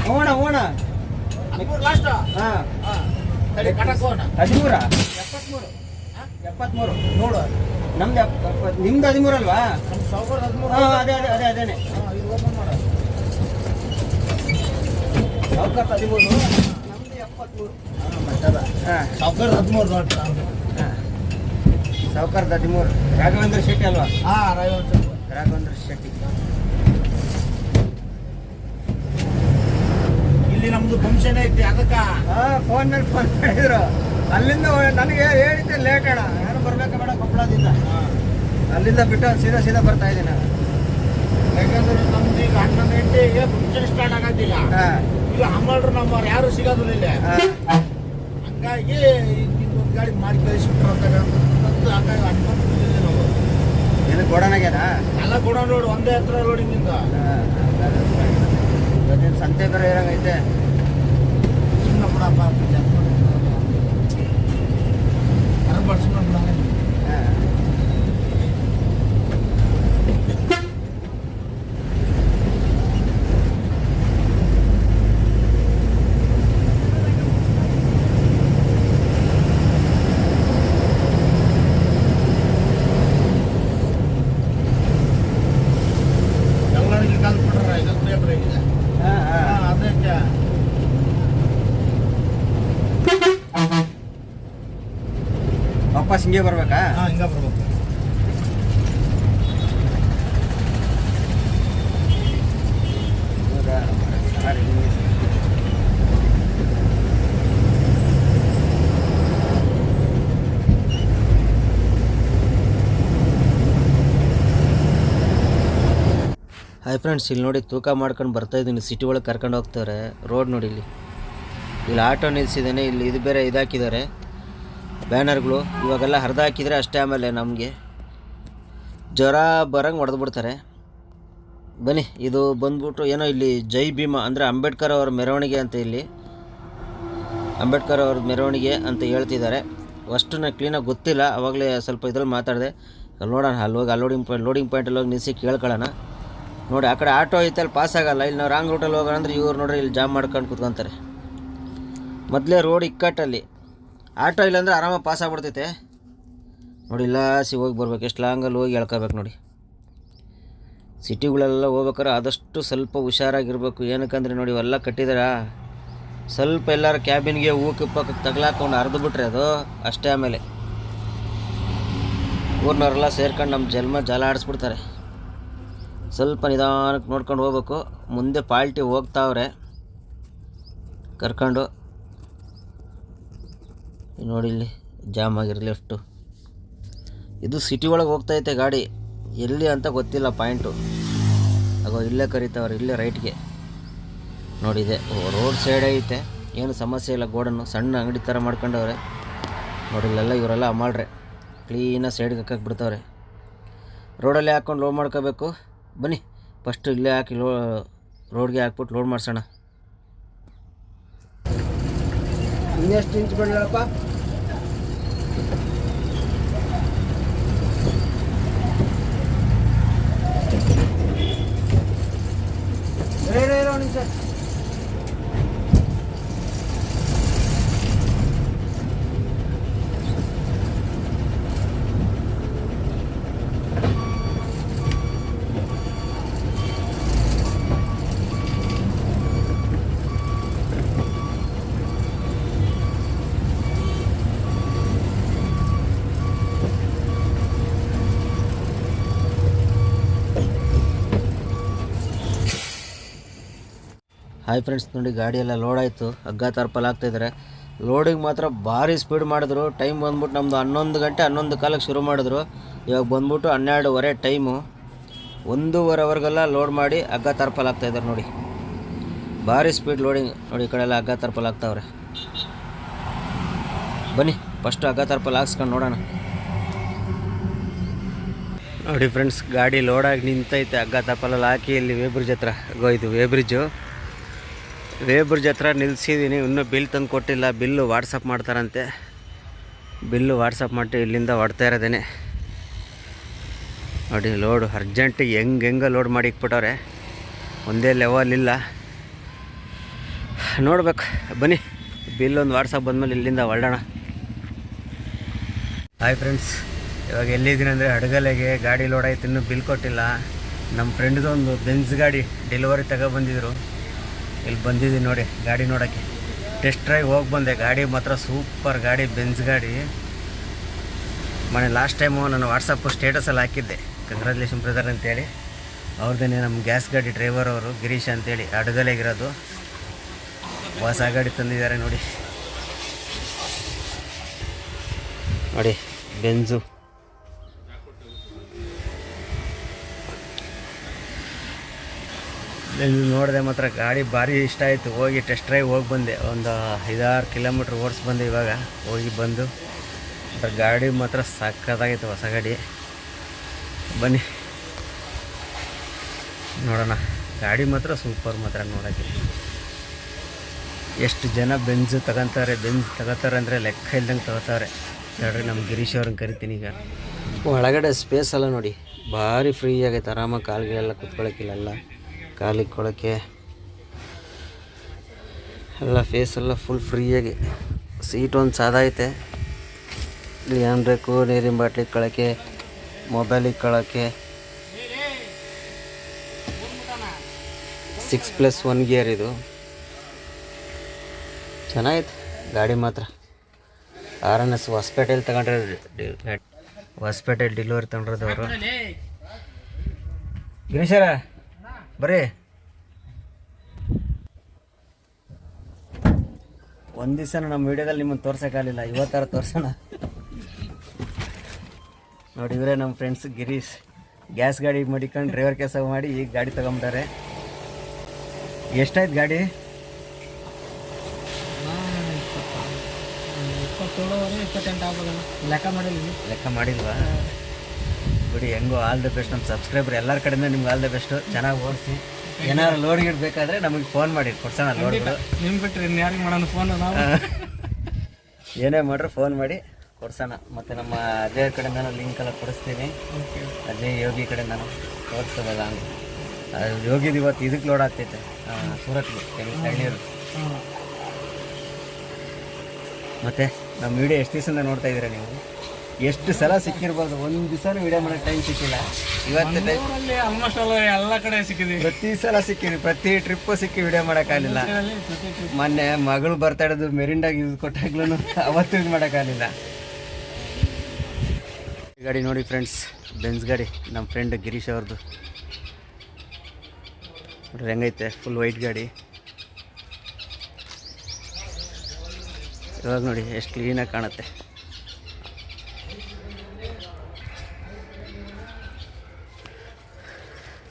ಹೋಗೋಣ ಹೋಗೋಣ ಹಾಂ. ಹದಿಮೂರ? ಎಪ್ಪತ್ಮೂರು. ನೋಡು. ನಮ್ದು ನಿಮ್ದು ಹದಿಮೂರಲ್ವಾ? ಅದೇ ಅದೇ ಅದೇ ಅದೇನೆ ಇದು ಓಪನ್ ಮಾಡ ಸಾವ್ಕಾರ್ ಹದಿಮೂರು ನಮ್ದು ಎಪ್ಪತ್ಮೂರು ಹಾಂ ಸಾವುಕಾರ ಹದಿಮೂರು ದೊಡ್ಡ ಹಾಂ ಸಾವ್ಕಾರ್ದ ಹದಿಮೂರು. ರಾಘವೇಂದ್ರ ಶೆಟ್ಟಿ ಅಲ್ವಾ? ಹಾ ರಾಯವಂತ ರಾಘವೇಂದ್ರ ಶೆಟ್ಟಿ. ಇಲ್ಲಿ ನಮ್ದು ಫಂಕ್ಷನ್ ಐತಿ ಅದಕ್ಕ. ಫೋನ್ ಮೇಲೆ ಫೋನ್ ಮಾಡಿದ್ರು. ಅಲ್ಲಿಂದ ನನಗೆ ಹೇಳಿದ್ದೆ ಲೇಟ್ ಅಣ್ಣ. ಯಾರು ಬರ್ಬೇಕು ಬೇಡ ಕೊಪ್ಪಳದಿಂದ. ಅಲ್ಲಿಂದ ಬಿಟ್ಟು ಸೀದಾ ಸೀದಾ ಬರ್ತಾ ಇದ್ದೀನಿ ಯಾಕಂದ್ರೆ ನಮ್ದು ಈಗ ಹನ್ನೊಂದು ಗಂಟೆಗೆ ಫಂಕ್ಷನ್ ಸ್ಟಾರ್ಟ್ ಆಗೋದಿಲ್ಲ. ಹಾಂ. ಈಗ ಹಮ್ಮಲ್ರು ನಮ್ಮವ್ರು ಯಾರು ಸಿಗೋದಿಲ್ಲ ಇಲ್ಲಿ. ಹಂಗಾಗಿ ಒಂದು ಗಾಡಿ ಮಾಡಿ ಕಳಿಸ್ಬಿಟ್ರು ಅಂತಾಗ ಹಂಗಾಗಿ ಬಂದಿದ್ದೀವಿ ನಾವು. ಏನು ಗೋಡನಾಗ್ಯಾನ ಎಲ್ಲ ಗೋಡನ್ ನೋಡಿ ಒಂದೇ ಹತ್ರ ರೋಡ್ನಿಂದ ಇವತ್ತಿನ ಸಂತೆ ಬೇರೆ ಇರಂಗೈತೆ ಸುಮ್ಮನೆ ಬಿಡಪ್ಪ ಅರಬಾರ್ದು ಸುಮ್ಮನೆ ಬಿಡ ಹಾಂ ಎಲ್ಲರಿಗೆ ಕಾಲ್ ಬಿಟ್ರ ಇದು ಪೇಪರ್ ಇದೆ ಹಾಂ ಹಾ, ಹಾಂ ಅದಕ್ಕೆ ವಾಪಸ್ ಹಿಂಗೆ ಬರ್ಬೇಕಾ? ಹಾ ಹಿಂಗ ಬರ್ಬೇಕು. ಹಾಯ್ ಫ್ರೆಂಡ್ಸ್ ಇಲ್ಲಿ ನೋಡಿ ತೂಕ ಮಾಡ್ಕೊಂಡು ಬರ್ತಾ ಇದ್ದೀನಿ. ಸಿಟಿ ಒಳಗೆ ಕರ್ಕೊಂಡು ಹೋಗ್ತಾರೆ ರೋಡ್ ನೋಡಿ ಇಲ್ಲಿ. ಇಲ್ಲಿ ಆಟೋ ನಿಲ್ಲಿಸಿದ್ದಾನೆ ಇಲ್ಲಿ ಇದು ಬೇರೆ ಇದಾಕಿದ್ದಾರೆ. ಬ್ಯಾನರ್ಗಳು ಇವಾಗೆಲ್ಲ ಹರಿದು ಹಾಕಿದರೆ ಅಷ್ಟೇ ಆಮೇಲೆ ನಮಗೆ. ಜ್ವರ ಬರಂಗೆ ಹೊಡೆದು ಬಿಡ್ತಾರೆ. ಬನ್ನಿ, ಇದು ಬಂದ್ಬಿಟ್ಟು ಏನೋ ಇಲ್ಲಿ ಜೈ ಭೀಮ ಅಂದರೆ ಅಂಬೇಡ್ಕರ್ ಅವರ ಮೆರವಣಿಗೆ ಅಂತ ಇಲ್ಲಿ. ಅಂಬೇಡ್ಕರ್ ಅವ್ರ ಮೆರವಣಿಗೆ ಅಂತ ಹೇಳ್ತಿದ್ದಾರೆ. ಅಷ್ಟು ನಾನು ಕ್ಲೀನಾಗಿ ಗೊತ್ತಿಲ್ಲ, ಅವಾಗಲೇ ಸ್ವಲ್ಪ ಇದ್ರಲ್ಲಿ ಮಾತಾಡಿದೆ. ನೋಡೋಣ, ಅಲ್ಲಿ ಹೋಗಿ ಆ ಲೋಡಿಂಗ್ ಪಾಯಿಂಟ್ ಲೋಡಿಂಗ್ ಪಾಯಿಂಟಲ್ಲಿ ಹೋಗಿ ನಿಲ್ಲಿಸಿ ಕೇಳ್ಕೊಳ್ಳೋಣ. ನೋಡಿ, ಆ ಕಡೆ ಆಟೋ ಐತೆ ಅಲ್ಲಿ ಪಾಸ್ ಆಗಲ್ಲ. ಇಲ್ಲಿ ನಾವು ರಾಂಗ್ ರೂಟಲ್ಲಿ ಹೋಗೋಣ ಅಂದರೆ ಇವ್ರು ನೋಡ್ರಿ ಇಲ್ಲಿ ಜಾಮ್ ಮಾಡ್ಕೊಂಡು ಕುತ್ಕೊಂತಾರೆ. ಮೊದಲೇ ರೋಡ್ ಇಕ್ಕಟ್ಟಲ್ಲಿ ಆಟೋ ಇಲ್ಲಾಂದ್ರೆ ಆರಾಮಾಗಿ ಪಾಸ್ ಆಗ್ಬಿಡ್ತೈತೆ. ನೋಡಿ, ಇಲ್ಲ ಸಿ ಹೋಗಿ ಬರ್ಬೇಕು. ಎಷ್ಟು ಲಾಂಗಲ್ಲಿ ಹೋಗಿ ಎಳ್ಕೋಬೇಕು ನೋಡಿ. ಸಿಟಿಗಳೆಲ್ಲ ಹೋಗ್ಬೇಕಾರೆ ಆದಷ್ಟು ಸ್ವಲ್ಪ ಹುಷಾರಾಗಿರ್ಬೇಕು. ಏನಕ್ಕಂದ್ರೆ ನೋಡಿ, ಇವೆಲ್ಲ ಕಟ್ಟಿದಾರ? ಸ್ವಲ್ಪ ಎಲ್ಲರ ಕ್ಯಾಬಿನ್ಗೆ ಹೂಕ್ಕೆ ಪಕ್ಕಕ್ಕೆ ತಗ್ಲಾಕೊಂಡು ಹರಿದು ಬಿಟ್ರೆ ಅದು ಅಷ್ಟೇ ಆಮೇಲೆ. ಊರಿನವರೆಲ್ಲ ಸೇರ್ಕೊಂಡು ನಮ್ಮ ಜನ್ಮ ಜಾಲ ಆಡಿಸ್ಬಿಡ್ತಾರೆ. ಸ್ವಲ್ಪ ನಿಧಾನಕ್ಕೆ ನೋಡ್ಕೊಂಡು ಹೋಗ್ಬೇಕು. ಮುಂದೆ ಪಾಲ್ಟಿ ಹೋಗ್ತಾವ್ರೆ. ಕರ್ಕೊಂಡು ನೋಡಿ ಇಲ್ಲಿ ಜಾಮ್ ಆಗಿರಲಿ ಲೆಫ್ಟು ಇದು ಸಿಟಿ ಒಳಗೆ ಹೋಗ್ತೈತೆ ಗಾಡಿ. ಎಲ್ಲಿ ಅಂತ ಗೊತ್ತಿಲ್ಲ ಪಾಯಿಂಟು ಆಗೋ ಇಲ್ಲೇ ಕರಿತಾವ್ರೆ, ಇಲ್ಲೇ ರೈಟ್ಗೆ ನೋಡಿದೆ ರೋಡ್ ಸೈಡ್ ಐತೆ. ಏನು ಸಮಸ್ಯೆ ಇಲ್ಲ ಗೋಡನ್ನು. ಸಣ್ಣ ಅಂಗಡಿ ಥರ ಮಾಡ್ಕೊಂಡವ್ರೆ. ನೋಡಿ, ಇಲ್ಲೆಲ್ಲ ಇವರೆಲ್ಲ ಅಮಾಳ್ರೆ. ಕ್ಲೀನಾಗಿ ಸೈಡ್ಗೆ ಹಾಕಕ್ಕೆ ಬಿಡ್ತಾವ್ರೆ. ರೋಡಲ್ಲೇ ಹಾಕ್ಕೊಂಡು ಲೋಡ್ ಮಾಡ್ಕೋಬೇಕು. ಬನ್ನಿ. ಫಸ್ಟು ಇಲ್ಲೇ ಹಾಕಿ ಲೋ ರೋಡ್ಗೆ ಹಾಕ್ಬಿಟ್ಟು ಲೋಡ್ ಮಾಡಿಸೋಣ. ಇನ್ನೆಷ್ಟು ಇಂಚ್ ಬಿಡಲಪ್ಪ Ready, ready, ready, sir. Hi friends ನೋಡಿ ಗಾಡಿಯೆಲ್ಲ ಲೋಡ್ ಆಯಿತು. ಹಗ್ಗ ತರ್ಪಲ್ ಆಗ್ತಾಯಿದ್ದಾರೆ ಲೋಡಿಂಗ್ ಮಾತ್ರ ಭಾರಿ ಸ್ಪೀಡ್ ಮಾಡಿದ್ರು. ಟೈಮ್ ಬಂದ್ಬಿಟ್ಟು ನಮ್ಮದು ಹನ್ನೊಂದು ಗಂಟೆ, ಹನ್ನೊಂದು ಕಾಲಕ್ಕೆ ಶುರು ಮಾಡಿದ್ರು. ಇವಾಗ ಬಂದ್ಬಿಟ್ಟು ಹನ್ನೆರಡುವರೆ ಟೈಮು ಒಂದೂವರೆವರೆಗೆಲ್ಲ ಲೋಡ್ ಮಾಡಿ ಹಗ್ಗ ತರ್ಪಲ್ ಆಗ್ತಾಯಿದ್ದಾರೆ ನೋಡಿ. ಭಾರಿ ಸ್ಪೀಡ್ ಲೋಡಿಂಗ್ ನೋಡಿ ಈ ಕಡೆ ಎಲ್ಲ ಹಗ್ಗ ತರ್ಪಲ್ ಆಗ್ತಾವ್ರೆ ಬನ್ನಿ ಫಸ್ಟ್ ಹಗ್ಗ ತರ್ಪಲ್ ಹಾಕ್ಸ್ಕೊಂಡು ನೋಡೋಣ. ನೋಡಿ ಫ್ರೆಂಡ್ಸ್ ಗಾಡಿ ಲೋಡಾಗಿ ನಿಂತೈತೆ. ಹಗ್ಗ ತಪ್ಪಲೆಲ್ಲ ಹಾಕಿ ಇಲ್ಲಿ ವೇ ಬ್ರಿಡ್ಜ್ ಹತ್ರ ಗೋ, ಇದು ನಿಲ್ಲಿಸಿದ್ದೀನಿ ಬ್ರಿಡ್ಜ್ ಹತ್ರ ನಿಲ್ಸಿದ್ದೀನಿ, ಇನ್ನೂ ಬಿಲ್ ತಂದು ಕೊಟ್ಟಿಲ್ಲ, ಬಿಲ್ಲು ವಾಟ್ಸಪ್ ಮಾಡ್ತಾರಂತೆ. ಬಿಲ್ಲು ವಾಟ್ಸಪ್ ಮಾಡಿ ಇಲ್ಲಿಂದ ಹೊಡ್ತಾ ಇರೋದೇನೆ. ನೋಡಿ ಲೋಡ್ ಅರ್ಜೆಂಟ್ ಹೆಂಗೆ ಹೆಂಗೆ ಲೋಡ್ ಮಾಡಿ ಇಕ್ಬಿಟ್ಟವ್ರೆ. ಒಂದೇ ಲೆವೆಲ್ ಇಲ್ಲ. ನೋಡ್ಬೇಕು, ಬನ್ನಿ. ಬಿಲ್ ಒಂದು ವಾಟ್ಸಪ್ ಬಂದಮೇಲೆ ಇಲ್ಲಿಂದ ಹೊರಡೋಣ. ಹಾಯ್ ಫ್ರೆಂಡ್ಸ್ ಇವಾಗ ಎಲ್ಲಿದ್ದೀನಿ ಅಂದರೆ ಹಡಗಲೆಗೆ ಗಾಡಿ ಲೋಡ್ ಆಯ್ತು, ಇನ್ನೂ ಬಿಲ್ ಕೊಟ್ಟಿಲ್ಲ. ನಮ್ಮ ಫ್ರೆಂಡ್ದು ಒಂದು ಬೆನ್ಸ್ ಗಾಡಿ ಡೆಲಿವರಿ ತಗೊಬಂದಿದ್ರು ಇಲ್ಲಿ ಬಂದಿದ್ದೀನಿ ನೋಡಿ, ಗಾಡಿ ನೋಡೋಕ್ಕೆ. ಟೆಸ್ಟ್ ಡ್ರೈವ್ ಹೋಗಿ ಬಂದೆ, ಗಾಡಿ ಮಾತ್ರ ಸೂಪರ್ ಗಾಡಿ ಬೆನ್ಸ್ ಗಾಡಿ. ಮನೆ ಲಾಸ್ಟ್ ಟೈಮು ನಾನು ವಾಟ್ಸಪ್ಪು ಸ್ಟೇಟಸಲ್ಲಿ ಹಾಕಿದ್ದೆ. ಕಂಗ್ರ್ಯಾಚುಲೇಷನ್ ಬ್ರದರ್ ಅಂತೇಳಿ. ಅವ್ರದ್ದೇನೆ ನಮ್ಮ ಗ್ಯಾಸ್ ಗಾಡಿ ಡ್ರೈವರ್ ಅವರು, ಗಿರೀಶ್ ಅಂತೇಳಿ ಅಡುಗಲೆಗಿರೋದು ಹೊಸ ಗಾಡಿ ತಂದಿದ್ದಾರೆ ನೋಡಿ. ನೋಡಿ ಬೆಂಜು ಬೆಂಜು ನೋಡಿದೆ ಮಾತ್ರ ಗಾಡಿ ಭಾರಿ ಇಷ್ಟ ಆಯಿತು. ಹೋಗಿ ಟೆಸ್ಟ್ ಡ್ರೈವ್ ಹೋಗಿ ಬಂದೆ. ಒಂದು ಐದಾರು ಕಿಲೋಮೀಟ್ರ್ ಓಡಿಸ್ ಬಂದೆ ಇವಾಗ. ಹೋಗಿ ಬಂದು ಮಾತ್ರ ಗಾಡಿ ಮಾತ್ರ ಸಕ್ಕತ್ತಾಗಿತ್ತು ಹೊಸ ಗಾಡಿ. ಬನ್ನಿ. ನೋಡೋಣ. ಗಾಡಿ ಮಾತ್ರ ಸೂಪರ್ ಮಾತ್ರ ನೋಡೋಕ್ಕೆ ಎಷ್ಟು ಜನ ಬೆಂಜ್ ತಗೊತಾರೆ ಬೆಂಜ್ ತಗೋತಾರೆ ಅಂದರೆ ಲೆಕ್ಕ ಇಲ್ದಂಗೆ ತಗೋತಾರೆ. ನೋಡ್ರಿ ನಮ್ಮ ಗಿರೀಶ್ ಅವ್ರನ್ನ ಕರಿತೀನಿ ಈಗ. ಒಳಗಡೆ ಸ್ಪೇಸ್ ಎಲ್ಲ ನೋಡಿ. ಭಾರಿ ಫ್ರೀ ಆಗೈತೆ. ಆರಾಮಾಗಿ ಕಾಲ್ಗಳೆಲ್ಲ ಕುತ್ಕೊಳ್ಳೋಕ್ಕಿಲ್ಲ ಕಾಲಿಗೆ ಕೊಳಕ್ಕೆ ಎಲ್ಲ ಫೇಸ್ ಎಲ್ಲ ಫುಲ್ ಫ್ರೀಯಾಗಿ ಸೀಟ್ ಒಂದು ಸಾದಾ ಐತೆ. ಇಲ್ಲಿ ಏನು ಬೇಕು ನೀರಿನ ಬಾಟ್ಲಿ ಇಕ್ಕೊಳ್ಳೋಕ್ಕೆ ಮೊಬೈಲ್ ಇಕ್ಕೊಳ್ಳೋಕ್ಕೆ ಸಿಕ್ಸ್ ಪ್ಲಸ್ ಒನ್ ಗಿಯರ್ ಇದು. ಚೆನ್ನಾಗಿತ್ತು ಗಾಡಿ ಮಾತ್ರ. ಆರ್ ಎನ್ ಎಸ್ ಹೊಸಪೇಟೆಯಲ್ಲಿ ತಗೊಂಡ್ರೆ ಹೊಸಪೇಟೆಯಲ್ಲಿ ಡೆಲಿವರಿ ತಗೊಂಡ್ರದ್ದು ಅವರು ಗಿರೀಶರ. ಬರ್ರಿ ಒಂದು ದಿವಸ ನಮ್ಮ ವಿಡಿಯೋದಲ್ಲಿ ನಿಮ್ಮನ್ನು ತೋರ್ಸೋಕ್ಕಾಗಲಿಲ್ಲ ಇವತ್ತಾರ ತೋರ್ಸೋಣ. ನೋಡಿ ಇವರೇ ನಮ್ಮ ಫ್ರೆಂಡ್ಸ್ ಗಿರೀಶ್. ಗ್ಯಾಸ್ ಗಾಡಿ ಮಡಿಕೊಂಡು ಡ್ರೈವರ್ ಕೆಲಸ ಮಾಡಿ ಈಗ ಗಾಡಿ ತಗೊಂಬಿಟ್ಟಾರೆ ಎಷ್ಟಾಯ್ತು ಗಾಡಿ? ಇಪ್ಪತ್ತೇಳುವರೆ ಇಪ್ಪತ್ತೆಂಟು ಆಗ್ಬೋದಣ್ಣ. ಲೆಕ್ಕ ಲೆಕ್ಕ ಮಾಡಿಲ್ವಾ? ಬಿಡಿ ಹೆಂಗೋ ಆಲ್ ದ ಬೆಸ್ಟ್ ನಮ್ಮ ಸಬ್ಸ್ಕ್ರೈಬರ್ ಎಲ್ಲರ ಕಡೆಯಿಂದ ನಿಮ್ಗೆ ಆಲ್ ದ ಬೆಸ್ಟು ಚೆನ್ನಾಗಿ ಓಡಿಸಿ. ಏನಾದ್ರು ಲೋಡ್ ಗಿಡ್ ಬೇಕಾದರೆ ನಮಗೆ ಫೋನ್ ಮಾಡಿ ಕೊಡ್ಸೋಣ ಲೋಡ್ ನಿಮ್ಗೆ ಬಿಟ್ರಿ ಯಾರಿಗೆ ಮಾಡೋಣ ಫೋನ್ ಏನೇ ಮಾಡ್ರು ಫೋನ್ ಮಾಡಿ ಕೊಡ್ಸೋಣ. ಮತ್ತು ನಮ್ಮ ಅಜಯ್ ಕಡೆಯಿಂದ ಲಿಂಕ್ ಎಲ್ಲ ಕೊಡಿಸ್ತೀನಿ. ಅಜಯ್ ಯೋಗಿ ಕಡೆ ನಾನು ತೋರಿಸ್ತದಲ್ಲ ಅದು ಯೋಗಿದು ಇವತ್ತು ಇದಕ್ಕೆ ಲೋಡ್ ಆಗ್ತೈತೆ. ಸೂರತ್ ಸೂರತ್ಗೆ ಎಳ್ನೀರು ಮತ್ತು ನಮ್ಮ ವಿಡಿಯೋ ಎಷ್ಟು ದಿವಸದಿಂದ ನೋಡ್ತಾ ಇದ್ದೀರಾ ನೀವು? ಎಷ್ಟು ಸಲ ಸಿಕ್ಕಿರ್ಬೋದು? ಒಂದು ದಿವಸ ವಿಡಿಯೋ ಮಾಡೋ ಟೈಮ್ ಸಿಕ್ಕಿಲ್ಲ. ಇವತ್ತು ಟೈಮ್ ಆಲ್ಮೋಸ್ಟ್ ಎಲ್ಲ ಕಡೆ ಸಿಕ್ಕಿದ್ವಿ ಪ್ರತಿ ಸಲ ಸಿಕ್ಕಿರಿ ಪ್ರತಿ ಟ್ರಿಪ್ಪು ಸಿಕ್ಕಿ ವಿಡಿಯೋ ಮಾಡೋಕ್ಕಾಗಲಿಲ್ಲ ಮೊನ್ನೆ ಮಗಳು ಬರ್ತಾ ಇಡೋದು ಮೆರಿಂಡಾಗಿ ಯೂಸ್ ಕೊಟ್ಟಾಗ್ಲೂ ಅವತ್ತು ಯೂಸ್ ಮಾಡೋಕ್ಕಾಗಲಿಲ್ಲ ಗಾಡಿ ನೋಡಿ ಫ್ರೆಂಡ್ಸ್ ಬೆನ್ಸ್ ಗಾಡಿ. ನಮ್ಮ ಫ್ರೆಂಡ್ ಗಿರೀಶ್ ಅವ್ರದ್ದು ನೋಡ್ರಿ ಹೆಂಗೈತೆ? ಫುಲ್ ವೈಟ್ ಗಾಡಿ. ಇವಾಗ ನೋಡಿ ಎಷ್ಟು ಕ್ಲೀನಾಗಿ ಕಾಣುತ್ತೆ.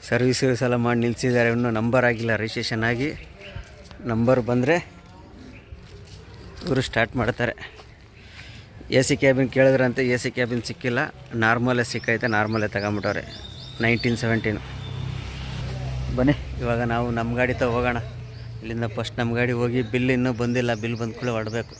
ಸರ್ವಿಸ್ ಎಲ್ಲ ಮಾಡಿ ನಿಲ್ಲಿಸಿದ್ದಾರೆ ಇನ್ನೂ ನಂಬರ್ ಆಗಿಲ್ಲ ರಿಜಿಸ್ಟ್ರೇಷನ್ ಆಗಿ ನಂಬರ್ ಬಂದರೆ ಇವರು ಸ್ಟಾರ್ಟ್ ಮಾಡ್ತಾರೆ. ಎ ಸಿ ಕ್ಯಾಬಿನ್ ಕೇಳಿದ್ರಂತೆ, ಎ ಸಿ ಕ್ಯಾಬಿನ್ ಸಿಕ್ಕಿಲ್ಲ. ನಾರ್ಮಲೇ ಸಿಕ್ಕೈತೆ ನಾರ್ಮಲೇ ತಗೊಂಬಿಟ್ಟವ್ರೆ. ನೈನ್ಟೀನ್ ಸೆವೆಂಟೀನು ಬನ್ನಿ, ಇವಾಗ ನಾವು ನಮ್ಮ ಗಾಡಿ ಹೋಗೋಣ. ಇಲ್ಲಿಂದ ಫಸ್ಟ್ ನಮ್ಮ ಗಾಡಿ ಹೋಗಿ ಬಿಲ್ ಇನ್ನೂ ಬಂದಿಲ್ಲ ಬಿಲ್ ಬಂದ ಕೂಡಲೇ ಹೊಡಬೇಕು.